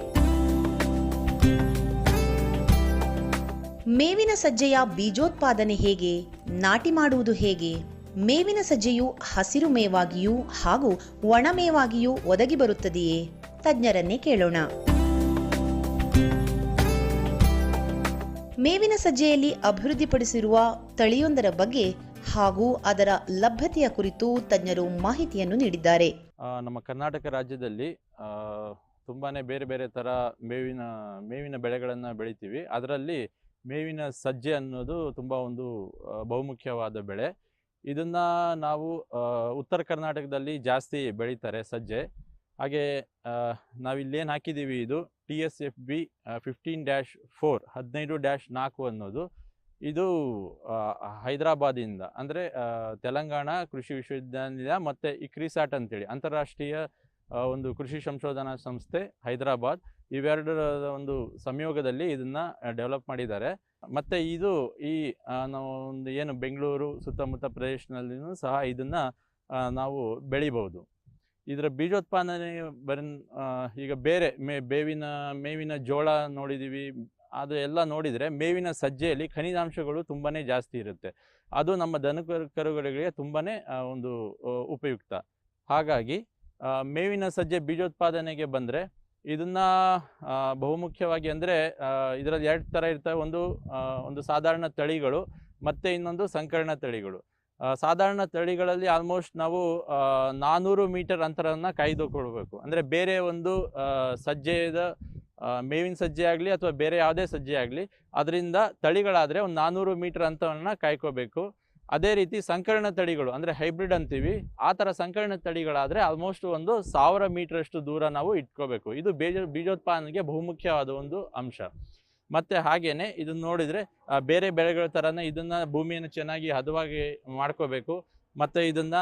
ಮೇವಿನ ಸಜ್ಜೆಯ ಬೀಜೋತ್ಪಾದನೆ ಹೇಗೆ, ನಾಟಿ ಮಾಡುವುದು ಹೇಗೆ, ಮೇವಿನ ಸಜ್ಜೆಯು ಹಸಿರು ಮೇವಾಗಿಯೂ ಹಾಗೂ ಒಣಮೇವಾಗಿಯೂ ಒದಗಿ ಬರುತ್ತದೆಯೇ, ತಜ್ಞರನ್ನೇ ಕೇಳೋಣ. ಮೇವಿನ ಸಜ್ಜೆಯಲ್ಲಿ ಅಭಿವೃದ್ಧಿಪಡಿಸಿರುವ ತಳಿಯೊಂದರ ಬಗ್ಗೆ ಹಾಗೂ ಅದರ ಲಭ್ಯತೆಯ ಕುರಿತು ತಜ್ಞರು ಮಾಹಿತಿಯನ್ನು ನೀಡಿದ್ದಾರೆ. ನಮ್ಮ ಕರ್ನಾಟಕ ರಾಜ್ಯದಲ್ಲಿ ತುಂಬಾ ಬೇರೆ ಬೇರೆ ತರ ಮೇವಿನ ಮೇವಿನ ಬೆಳೆಗಳನ್ನು ಬೆಳಿತೀವಿ. ಅದರಲ್ಲಿ ಮೇವಿನ ಸಜ್ಜೆ ಅನ್ನೋದು ತುಂಬ ಒಂದು ಬಹುಮುಖ್ಯವಾದ ಬೆಳೆ. ಇದನ್ನು ನಾವು ಉತ್ತರ ಕರ್ನಾಟಕದಲ್ಲಿ ಜಾಸ್ತಿ ಬೆಳೀತಾರೆ ಸಜ್ಜೆ. ಹಾಗೆ ನಾವಿಲ್ಲಿ ಏನು ಹಾಕಿದ್ದೀವಿ ಇದು T S F B fifteen dash four ಹದಿನೈದು ಡ್ಯಾಶ್ ನಾಲ್ಕು ಅನ್ನೋದು. ಇದು ಹೈದರಾಬಾದಿಂದ ಅಂದರೆ ತೆಲಂಗಾಣ ಕೃಷಿ ವಿಶ್ವವಿದ್ಯಾನಿಲಯ ಮತ್ತು ಇಕ್ರಿಸಾಟ್ ಅಂತೇಳಿ, ಅಂತಾರಾಷ್ಟ್ರೀಯ ಒಂದು ಕೃಷಿ ಸಂಶೋಧನಾ ಸಂಸ್ಥೆ, ಹೈದರಾಬಾದ್. ಇವೆರಡರ ಒಂದು ಸಂಯೋಗದಲ್ಲಿ ಇದನ್ನು ಡೆವಲಪ್ ಮಾಡಿದ್ದಾರೆ. ಮತ್ತು ಇದು ಈ ನಾವು ಒಂದು ಏನು ಬೆಂಗಳೂರು ಸುತ್ತಮುತ್ತ ಪ್ರದೇಶದಲ್ಲಿಯೂ ಸಹ ಇದನ್ನು ನಾವು ಬೆಳಿಬೋದು ಇದರ ಬೀಜೋತ್ಪಾದನೆ ಬರೀ ಈಗ ಬೇರೆ ಮೇ, ಬೇವಿನ, ಮೇವಿನ ಜೋಳ ನೋಡಿದ್ದೀವಿ ಅದು ಎಲ್ಲ ನೋಡಿದರೆ ಮೇವಿನ ಸಜ್ಜೆಯಲ್ಲಿ ಖನಿಜಾಂಶಗಳು ತುಂಬಾ ಜಾಸ್ತಿ ಇರುತ್ತೆ. ಅದು ನಮ್ಮ ದನ ಕರು- ಕರುಗಳಿಗೆ ತುಂಬಾ ಒಂದು ಉಪಯುಕ್ತ. ಹಾಗಾಗಿ ಮೇವಿನ ಸಜ್ಜೆ ಬೀಜೋತ್ಪಾದನೆಗೆ ಬಂದರೆ ಇದನ್ನು ಬಹುಮುಖ್ಯವಾಗಿ ಅಂದರೆ ಇದರಲ್ಲಿ ಎರಡು ಥರ ಇರ್ತವೆ. ಒಂದು ಒಂದು ಸಾಧಾರಣ ತಳಿಗಳು ಮತ್ತು ಇನ್ನೊಂದು ಸಂಕರಣ ತಳಿಗಳು. ಸಾಧಾರಣ ತಳಿಗಳಲ್ಲಿ ಆಲ್ಮೋಸ್ಟ್ ನಾವು ನಾನ್ನೂರು ಮೀಟರ್ ಅಂತರವನ್ನು ಕಾಯ್ದುಕೊಳ್ಬೇಕು ಅಂದರೆ ಬೇರೆ ಒಂದು ಸಜ್ಜೆಯದ ಮೇವಿನ ಸಜ್ಜೆ ಆಗಲಿ ಅಥವಾ ಬೇರೆ ಯಾವುದೇ ಸಜ್ಜೆ ಆಗಲಿ, ಅದರಿಂದ ತಳಿಗಳಾದರೆ ಒಂದು ನಾನ್ನೂರು ಮೀಟರ್ ಅಂತರವನ್ನು ಕಾಯ್ಕೋಬೇಕು. ಅದೇ ರೀತಿ ಸಂಕರಣ ತಳಿಗಳು, ಅಂದರೆ ಹೈಬ್ರಿಡ್ ಅಂತೀವಿ, ಆ ಥರ ಸಂಕರಣ ತಳಿಗಳಾದರೆ ಆಲ್ಮೋಸ್ಟ್ ಒಂದು ಸಾವಿರ ಮೀಟರಷ್ಟು ದೂರ ನಾವು ಇಟ್ಕೋಬೇಕು. ಇದು ಬೀಜ, ಬೀಜೋತ್ಪಾದನೆಗೆ ಬಹುಮುಖ್ಯವಾದ ಒಂದು ಅಂಶ. ಮತ್ತು ಹಾಗೇನೆ ಇದನ್ನ ನೋಡಿದ್ರೆ ಬೇರೆ ಬೆಳೆಗಳ ತರನೇ ಇದನ್ನ ಭೂಮಿಯನ್ನು ಚೆನ್ನಾಗಿ ಹದವಾಗಿ ಮಾಡ್ಕೋಬೇಕು. ಮತ್ತೆ ಇದನ್ನ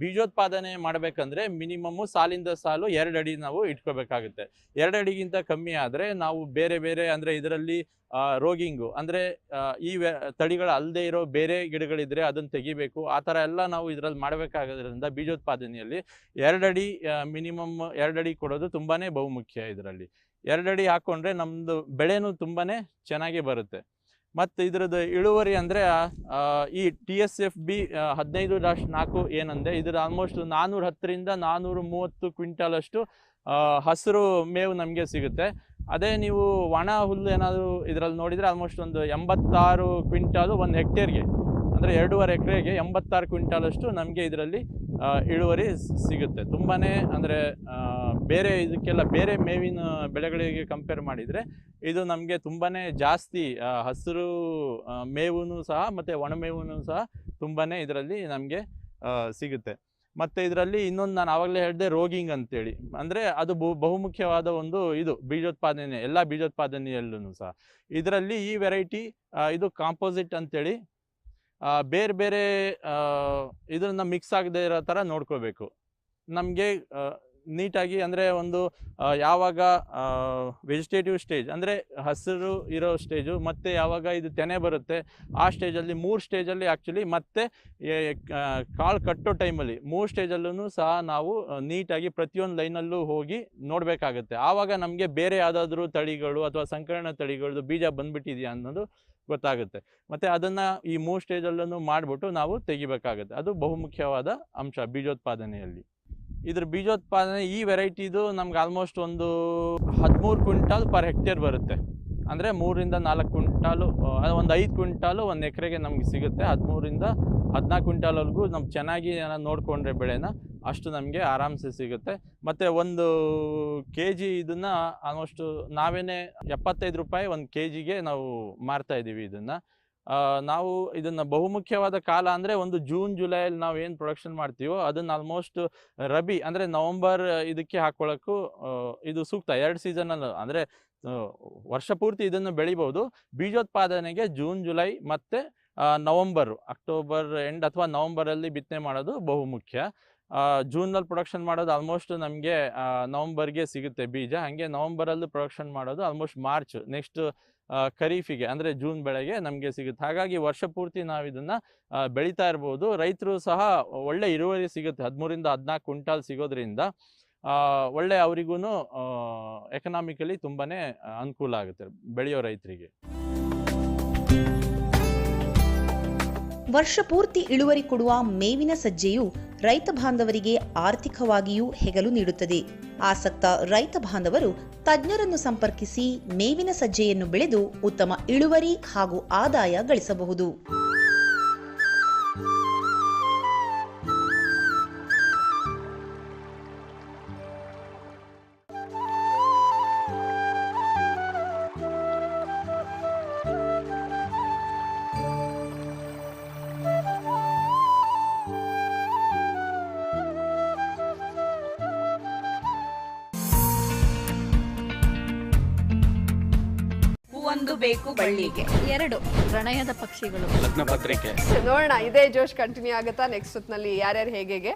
ಬೀಜೋತ್ಪಾದನೆ ಮಾಡಬೇಕಂದ್ರೆ ಮಿನಿಮಮ್ ಸಾಲಿಂದ ಸಾಲು ಎರಡು ಅಡಿ ನಾವು ಇಟ್ಕೋಬೇಕಾಗುತ್ತೆ. ಎರಡು ಅಡಿಗಿಂತ ಕಮ್ಮಿ ಆದ್ರೆ ನಾವು ಬೇರೆ ಬೇರೆ ಅಂದ್ರೆ ಇದರಲ್ಲಿ ರೋಗಿಂಗು ಅಂದ್ರೆ ಈ ತಳಿಗಳ ಅಲ್ಲದೆ ಇರೋ ಬೇರೆ ಗಿಡಗಳಿದ್ರೆ ಅದನ್ನು ತೆಗಿಬೇಕು. ಆ ತರ ಎಲ್ಲ ನಾವು ಇದರಲ್ಲಿ ಮಾಡಬೇಕಾಗೋದ್ರಿಂದ ಬೀಜೋತ್ಪಾದನೆಯಲ್ಲಿ ಎರಡಡಿ ಮಿನಿಮಮ್ ಎರಡಡಿ ಕೊಡೋದು ತುಂಬಾನೇ ಬಹುಮುಖ್ಯ ಇದರಲ್ಲಿ. ಎರಡಡಿ ಹಾಕೊಂಡ್ರೆ ನಮ್ಮದು ಬೆಳೆನೂ ತುಂಬಾ ಚೆನ್ನಾಗಿ ಬರುತ್ತೆ. ಮತ್ತು ಇದ್ರದ್ದು ಇಳುವರಿ ಅಂದರೆ ಈ ಟಿ ಎಸ್ ಎಫ್ ಬಿ ಹದಿನೈದು ಡಾಶ್ ನಾಲ್ಕು ಏನಂದರೆ ಇದರ ಆಲ್ಮೋಸ್ಟ್ ನಾನ್ನೂರ ಹತ್ತರಿಂದ ನಾನ್ನೂರ ಮೂವತ್ತು ಕ್ವಿಂಟಾಲಷ್ಟು ಹಸಿರು ಮೇವು ನಮಗೆ ಸಿಗುತ್ತೆ. ಅದೇ ನೀವು ಒಣ ಹುಲ್ಲು ಏನಾದರೂ ಇದರಲ್ಲಿ ನೋಡಿದರೆ ಆಲ್ಮೋಸ್ಟ್ ಒಂದು ಎಂಬತ್ತಾರು ಕ್ವಿಂಟಾಲು ಒಂದು ಹೆಕ್ಟೇರ್ಗೆ ಅಂದರೆ ಎರಡೂವರೆ ಎಕರೆಗೆ ಎಂಬತ್ತಾರು ಕ್ವಿಂಟಾಲಷ್ಟು ನಮಗೆ ಇದರಲ್ಲಿ ಇಳುವರಿ ಸಿಗುತ್ತೆ. ತುಂಬಾ ಅಂದರೆ ಬೇರೆ ಇದಕ್ಕೆಲ್ಲ ಬೇರೆ ಮೇವಿನ ಬೆಳೆಗಳಿಗೆ ಕಂಪೇರ್ ಮಾಡಿದರೆ ಇದು ನಮಗೆ ತುಂಬಾ ಜಾಸ್ತಿ ಹಸಿರು ಮೇವೂ ಸಹ ಮತ್ತು ಒಣಮೇವೂ ಸಹ ತುಂಬಾ ಇದರಲ್ಲಿ ನಮಗೆ ಸಿಗುತ್ತೆ. ಮತ್ತು ಇದರಲ್ಲಿ ಇನ್ನೊಂದು ನಾನು ಆವಾಗಲೇ ಹೇಳಿದೆ ರೋಗಿಂಗ್ ಅಂತೇಳಿ. ಅಂದರೆ ಅದು ಬಹು, ಬಹುಮುಖ್ಯವಾದ ಒಂದು ಇದು ಬೀಜೋತ್ಪಾದನೆ, ಎಲ್ಲ ಬೀಜೋತ್ಪಾದನೆಯಲ್ಲೂ ಸಹ. ಇದರಲ್ಲಿ ಈ ವೆರೈಟಿ ಇದು ಕಾಂಪೋಸಿಟ್ ಅಂತೇಳಿ ಬೇರೆ ಬೇರೆ ಇದನ್ನು ಮಿಕ್ಸ್ ಆಗದೆ ಇರೋ ಥರ ನೋಡ್ಕೋಬೇಕು. ನಮಗೆ ನೀಟಾಗಿ ಅಂದರೆ ಒಂದು ಯಾವಾಗ ವೆಜಿಟೇಟಿವ್ ಸ್ಟೇಜ್ ಅಂದರೆ ಹಸಿರು ಇರೋ ಸ್ಟೇಜು ಮತ್ತು ಯಾವಾಗ ಇದು ತೆನೆ ಬರುತ್ತೆ, ಆ ಸ್ಟೇಜಲ್ಲಿ ಮೂರು ಸ್ಟೇಜಲ್ಲಿ ಆ್ಯಕ್ಚುಲಿ ಮತ್ತೆ ಕಾಳು ಕಟ್ಟೋ ಟೈಮಲ್ಲಿ ಮೂರು ಸ್ಟೇಜಲ್ಲೂ ಸಹ ನಾವು ನೀಟಾಗಿ ಪ್ರತಿಯೊಂದು ಲೈನಲ್ಲೂ ಹೋಗಿ ನೋಡಬೇಕಾಗತ್ತೆ. ಆವಾಗ ನಮಗೆ ಬೇರೆ ಯಾವುದಾದ್ರೂ ತಳಿಗಳು ಅಥವಾ ಸಂಕರಣ ತಳಿಗಳದ್ದು ಬೀಜ ಬಂದ್ಬಿಟ್ಟಿದೆಯಾ ಅನ್ನೋದು ಗೊತ್ತಾಗುತ್ತೆ. ಮತ್ತು ಅದನ್ನು ಈ ಮೂರು ಸ್ಟೇಜಲ್ಲೂ ಮಾಡಿಬಿಟ್ಟು ನಾವು ತೆಗಿಬೇಕಾಗುತ್ತೆ. ಅದು ಬಹುಮುಖ್ಯವಾದ ಅಂಶ ಬೀಜೋತ್ಪಾದನೆಯಲ್ಲಿ. ಇದ್ರ ಬೀಜೋತ್ಪಾದನೆ ಈ ವೆರೈಟಿದು ನಮ್ಗೆ ಆಲ್ಮೋಸ್ಟ್ ಒಂದು ಹದಿಮೂರು ಕ್ವಿಂಟಲ್ ಪರ್ ಹೆಕ್ಟೇರ್ ಬರುತ್ತೆ. ಅಂದರೆ ಮೂರಿಂದ ನಾಲ್ಕು ಕ್ವಿಂಟಾಲು ಒಂದು ಐದು ಕ್ವಿಂಟಾಲು ಒಂದು ಎಕರೆಗೆ ನಮಗೆ ಸಿಗುತ್ತೆ. ಹದಿಮೂರಿಂದ ಹದಿನಾಲ್ಕು ಕ್ವಿಂಟಾಲ್ವರೆಗೂ ನಮ್ಗೆ ಚೆನ್ನಾಗಿ ನೋಡಿಕೊಂಡ್ರೆ ಬೆಳೆನ ಅಷ್ಟು ನಮಗೆ ಆರಾಮ್ಸೆ ಸಿಗುತ್ತೆ. ಮತ್ತು ಒಂದು ಕೆ ಜಿ ಇದನ್ನು ಆಲ್ಮೋಸ್ಟು ನಾವೇನೇ ಎಪ್ಪತ್ತೈದು ರೂಪಾಯಿ ಒಂದು ಕೆ ಜಿಗೆ ನಾವು ಮಾರ್ತಾ ಇದ್ದೀವಿ ಇದನ್ನು. ನಾವು ಇದನ್ನು ಬಹುಮುಖ್ಯವಾದ ಕಾಲ ಅಂದರೆ ಒಂದು ಜೂನ್ ಜುಲೈಯಲ್ಲಿ ನಾವು ಏನು ಪ್ರೊಡಕ್ಷನ್ ಮಾಡ್ತೀವೋ ಅದನ್ನು ಆಲ್ಮೋಸ್ಟ್ ರಬಿ ಅಂದರೆ ನವಂಬರ್ ಇದಕ್ಕೆ ಹಾಕ್ಕೊಳ್ಳೋಕ್ಕೂ ಇದು ಸೂಕ್ತ. ಎರಡು ಸೀಸನಲ್ಲಿ ಅಂದರೆ ವರ್ಷ ಪೂರ್ತಿ ಇದನ್ನು ಬೆಳಿಬಹುದು. ಬೀಜೋತ್ಪಾದನೆಗೆ ಜೂನ್, ಜುಲೈ ಮತ್ತೆ ನವೆಂಬರ್, ಅಕ್ಟೋಬರ್ ಎಂಡ್ ಅಥವಾ ನವಂಬರಲ್ಲಿ ಬಿತ್ತನೆ ಮಾಡೋದು ಬಹುಮುಖ್ಯ. ನಲ್ಲಿ ಪ್ರೊಡಕ್ಷನ್ ಮಾಡೋದು ಆಲ್ಮೋಸ್ಟ್ ನಮಗೆ ನವಂಬರ್ಗೆ ಸಿಗುತ್ತೆ ಬೀಜ. ಹಾಗೆ ನವಂಬರಲ್ಲೂ ಪ್ರೊಡಕ್ಷನ್ ಮಾಡೋದು ಆಲ್ಮೋಸ್ಟ್ ಮಾರ್ಚ್ ನೆಕ್ಸ್ಟ್ ಖರೀಫಿಗೆ ಅಂದರೆ ಜೂನ್ ಬೆಳೆಗೆ ನಮಗೆ ಸಿಗುತ್ತೆ. ಹಾಗಾಗಿ ವರ್ಷ ಪೂರ್ತಿ ನಾವು ಇದನ್ನು ಬೆಳೀತಾ ಇರ್ಬೋದು. ರೈತರು ಸಹ ಒಳ್ಳೆ ಇಳುವರಿ ಸಿಗುತ್ತೆ. ಹದಿಮೂರಿಂದ ಹದಿನಾಲ್ಕು ಕ್ವಿಂಟಾಲ್ ಸಿಗೋದ್ರಿಂದ. ಒಳ್ಳೆ ಅವರಿಗೂ ಎಕನಾಮಿಕಲಿ ತುಂಬಾನೇ ಅನುಕೂಲ ಆಗುತ್ತೆ ಬೆಳೆಯೋ ರೈತರಿಗೆ. ವರ್ಷ ಪೂರ್ತಿ ಇಳುವರಿ ಕೊಡುವ ಮೇವಿನ ಸಜ್ಜೆಯು ರೈತ ಬಾಂಧವರಿಗೆ ಆರ್ಥಿಕವಾಗಿಯೂ ಹೆಗಲು ನೀಡುತ್ತದೆ. ಆಸಕ್ತ ರೈತ ಬಾಂಧವರು ತಜ್ಞರನ್ನು ಸಂಪರ್ಕಿಸಿ ಮೇವಿನ ಸಜ್ಜೆಯನ್ನು ಬೆಳೆದು ಉತ್ತಮ ಇಳುವರಿ ಹಾಗೂ ಆದಾಯ ಗಳಿಸಬಹುದು. ಬಳ್ಳಿಗೆ ಎರಡು ಪ್ರಣಯದ ಪಕ್ಷಿಗಳು. ಲಗ್ನ ಪತ್ರಿಕೆ ನೋಡೋಣ ಇದೇ ಜೋಶ್ ಕಂಟಿನ್ಯೂ ಆಗುತ್ತಾ ನೆಕ್ಸ್ಟ್ನಲ್ಲಿ ಯಾರ್ಯಾರು ಹೇಗೆ?